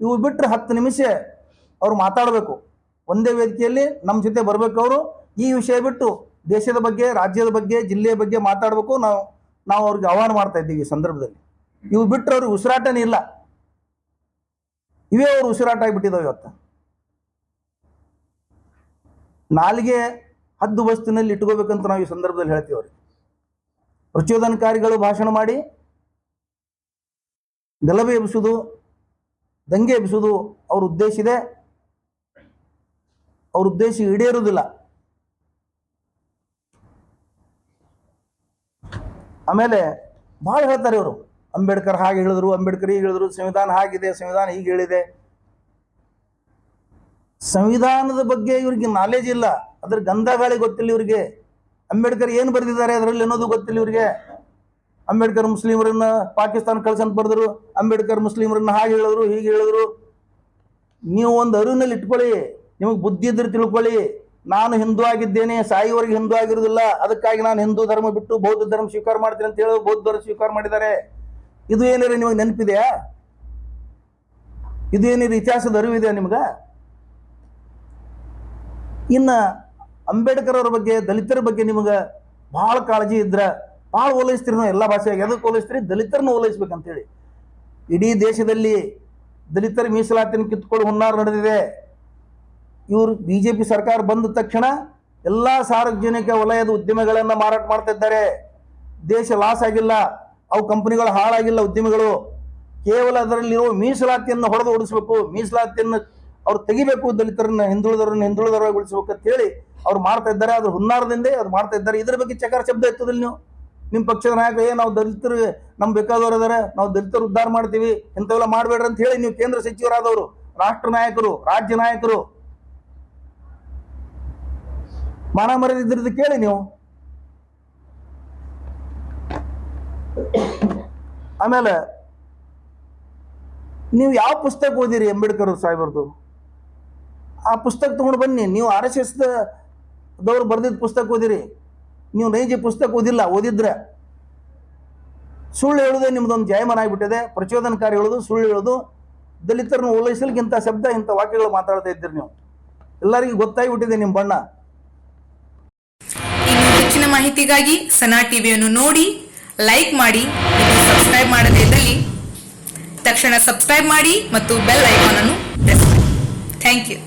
ಇವು ಬಿಟ್ಟರೆ ಹತ್ತು ನಿಮಿಷ ಅವ್ರು ಮಾತಾಡಬೇಕು. ಒಂದೇ ವೇದಿಕೆಯಲ್ಲಿ ನಮ್ಮ ಜೊತೆ ಬರಬೇಕು ಅವರು. ಈ ವಿಷಯ ಬಿಟ್ಟು ದೇಶದ ಬಗ್ಗೆ, ರಾಜ್ಯದ ಬಗ್ಗೆ, ಜಿಲ್ಲೆಯ ಬಗ್ಗೆ ಮಾತಾಡಬೇಕು. ನಾವು ನಾವು ಅವ್ರಿಗೆ ಆಹ್ವಾನ ಮಾಡ್ತಾ ಇದ್ದೀವಿ ಈ ಸಂದರ್ಭದಲ್ಲಿ. ಇವು ಬಿಟ್ಟರೆ ಅವ್ರಿಗೆ ಉಸಿರಾಟನೇ ಇಲ್ಲ. ಇವೇ ಅವರು ಉಸಿರಾಟ ಆಗಿಬಿಟ್ಟಿದ್ದಾವೆ ಇವತ್ತು. ನಾಲಿಗೆ ಹದ್ದು ಬಸ್ತಿನಲ್ಲಿ ಇಟ್ಕೋಬೇಕಂತ ನಾವು ಈ ಸಂದರ್ಭದಲ್ಲಿ ಹೇಳ್ತೀವಿ ಅವ್ರಿಗೆ. ಪ್ರಚೋದನಕಾರಿಗಳು ಭಾಷಣ ಮಾಡಿ, ಗಲಭೆ ಎಬ್ಬಿಸೋದು ದಂಗೆ ಎಬ್ಬಿಸೋದು ಅವ್ರ ಉದ್ದೇಶ ಇದೆ. ಅವ್ರ ಉದ್ದೇಶ ಈಡೇರುವುದಿಲ್ಲ. ಆಮೇಲೆ ಭಾಳ ಹೇಳ್ತಾರೆ ಇವರು, ಅಂಬೇಡ್ಕರ್ ಹಾಗೆ ಹೇಳಿದ್ರು, ಅಂಬೇಡ್ಕರ್ ಹೀಗೆ ಹೇಳಿದ್ರು, ಸಂವಿಧಾನ ಹಾಗಿದೆ, ಸಂವಿಧಾನ ಹೀಗೆ ಹೇಳಿದೆ. ಸಂವಿಧಾನದ ಬಗ್ಗೆ ಇವ್ರಿಗೆ ನಾಲೆಜ್ ಇಲ್ಲ. ಅದ್ರ ಗಂಧ ಗಾಳಿ ಗೊತ್ತಿಲ್ಲ ಇವ್ರಿಗೆ. ಅಂಬೇಡ್ಕರ್ ಏನು ಬರೆದಿದ್ದಾರೆ ಅದರಲ್ಲಿ ಅನ್ನೋದು ಗೊತ್ತಿಲ್ಲ ಇವರಿಗೆ. ಅಂಬೇಡ್ಕರ್ ಮುಸ್ಲಿಮರನ್ನ ಪಾಕಿಸ್ತಾನ ಕಳ್ಸಂತ ಬರೆದ್ರು, ಅಂಬೇಡ್ಕರ್ ಮುಸ್ಲಿಮರನ್ನ ಹಾಗೆ ಹೇಳಿದ್ರು, ಹೀಗೆ ಹೇಳಿದ್ರು. ನೀವು ಒಂದು ಅರಿವಿನಲ್ಲಿ ಇಟ್ಕೊಳ್ಳಿ, ನಿಮಗೆ ಬುದ್ಧಿ ಇದ್ರೆ ತಿಳ್ಕೊಳ್ಳಿ. ನಾನು ಹಿಂದೂ ಆಗಿದ್ದೇನೆ ಸಾಯಿವರೆಗೆ ಹಿಂದೂ ಆಗಿರೋದಿಲ್ಲ ಅದಕ್ಕಾಗಿ ನಾನು ಹಿಂದೂ ಧರ್ಮ ಬಿಟ್ಟು ಬೌದ್ಧ ಧರ್ಮ ಸ್ವೀಕಾರ ಮಾಡ್ತೀನಿ ಅಂತ ಹೇಳಿ ಬೌದ್ಧ ಧರ್ಮ ಸ್ವೀಕಾರ ಮಾಡಿದ್ದಾರೆ. ಇದು ಏನಾರ ನಿಮಗೆ ನೆನಪಿದೆಯಾ? ಇದು ಏನಿದೆ ಇತಿಹಾಸದ ಅರಿವಿದೆಯಾ ನಿಮ್ಗೆ? ಇನ್ನ ಅಂಬೇಡ್ಕರ್ ಅವ್ರ ಬಗ್ಗೆ, ದಲಿತರ ಬಗ್ಗೆ ನಿಮಗೆ ಭಾಳ ಕಾಳಜಿ ಇದ್ರೆ, ಭಾಳ ಓಲೈಸ್ತೀರಿ ನಾವು ಎಲ್ಲ ಭಾಷೆಯಾಗಿ. ಎದಕ್ಕೆ ಓಲೈಸ್ತೀರಿ? ದಲಿತರನ್ನ ಓಲೈಸ್ಬೇಕಂತೇಳಿ. ಇಡೀ ದೇಶದಲ್ಲಿ ದಲಿತರ ಮೀಸಲಾತಿನ ಕಿತ್ಕೊಳ್ಳಿ ಹುನ್ನಾರ ನಡೆದಿದೆ. ಇವರು ಬಿ ಜೆ ಪಿ ಸರ್ಕಾರ ಬಂದ ತಕ್ಷಣ ಎಲ್ಲ ಸಾರ್ವಜನಿಕ ವಲಯದ ಉದ್ಯಮಗಳನ್ನು ಮಾರಾಟ ಮಾಡ್ತಾ ಇದ್ದಾರೆ. ದೇಶ ಲಾಸ್ ಆಗಿಲ್ಲ, ಅವು ಕಂಪನಿಗಳು ಹಾಳಾಗಿಲ್ಲ ಉದ್ಯಮಿಗಳು. ಕೇವಲ ಅದರಲ್ಲಿರುವ ಮೀಸಲಾತಿಯನ್ನು ಹೊಡೆದು ಓಡಿಸ್ಬೇಕು. ಮೀಸಲಾತಿಯನ್ನು ಅವ್ರು ತೆಗಿಬೇಕು ದಲಿತರನ್ನ ಹಿಂದುಳಿದರನ್ನ ಹಿಂದುಳಿದರಗೊಳಿಸ್ಬೇಕು ಅಂತ ಹೇಳಿ ಅವ್ರು ಮಾಡ್ತಾ ಇದ್ದಾರೆ. ಅದು ಹುನ್ನಾರದಿಂದ ಅವ್ರು ಮಾಡ್ತಾ ಇದ್ದಾರೆ. ಇದ್ರ ಬಗ್ಗೆ ಚಕಾರ ಶಬ್ದ ಎತ್ತದಿಲ್ಲ ನೀವು. ನಿಮ್ಮ ಪಕ್ಷದ ನಾಯಕ, ಏ, ನಾವು ದಲಿತರು, ನಮ್ಗೆ ಬೇಕಾದವ್ರು ಇದಾರೆ. ನಾವು ದಲಿತರು ಉದ್ಧಾರ ಮಾಡ್ತೀವಿ. ಇಂಥವೆಲ್ಲ ಮಾಡಬೇಡ್ರಿ ಅಂತ ಹೇಳಿ ನೀವು ಕೇಂದ್ರ ಸಚಿವರಾದವರು, ರಾಷ್ಟ್ರ ನಾಯಕರು, ರಾಜ್ಯ ನಾಯಕರು. ಮಾನ ಮರ್ಯಾದೆ ಇದ್ರದ್ದು ಕೇಳಿ ನೀವು. ಆಮೇಲೆ, ನೀವು ಯಾವ ಪುಸ್ತಕ ಓದಿರಿ ಅಂಬೇಡ್ಕರ್ ಸಾಹೇಬರ್ದು? ಆ ಪುಸ್ತಕ ತಗೊಂಡು ಬನ್ನಿ. ನೀವು ಆರ್ ಎಸ್ ಎಸ್ ದವ್ರು ಬರ್ದಿದ್ದ ಪುಸ್ತಕ ಓದಿರಿ. ನೀವು ನೈಜ ಪುಸ್ತಕ ಓದಿಲ್ಲ, ಓದಿದ್ರೆ. ಸುಳ್ಳು ಹೇಳೋದೇ ನಿಮ್ದೊಂದು ಜಾಯಮಾನ ಆಗಿಬಿಟ್ಟಿದೆ. ಪ್ರಚೋದನಕಾರಿ ಹೇಳೋದು, ಸುಳ್ಳು ಹೇಳೋದು. ದಲಿತರನ್ನು ಓಲೈಸಲಿಕ್ಕೆ ಇಂಥ ಶಬ್ದ ಇಂಥ ವಾಕ್ಯಗಳು ಮಾತಾಡ್ತಾ ಇದ್ದೀರಿ ನೀವು. ಎಲ್ಲರಿಗೂ ಗೊತ್ತಾಗಿಬಿಟ್ಟಿದೆ ನಿಮ್ಮ ಬಣ್ಣ. ಹೆಚ್ಚಿನ ಮಾಹಿತಿಗಾಗಿ ಸನಾ ಟಿವಿಯನ್ನು ನೋಡಿ, ಲೈಕ್ ಮಾಡಿ ಸಬ್ಸ್ಕ್ರೈಬ್ ಮಾಡದೇ ಇದ್ದಲ್ಲಿ ತಕ್ಷಣ ಸಬ್ಸ್ಕ್ರೈಬ್ ಮಾಡಿ ಮತ್ತು ಬೆಲ್ ಐಕಾನ್ ಅನ್ನು ಪ್ರೆಸ್ ಥ್ಯಾಂಕ್ ಯು.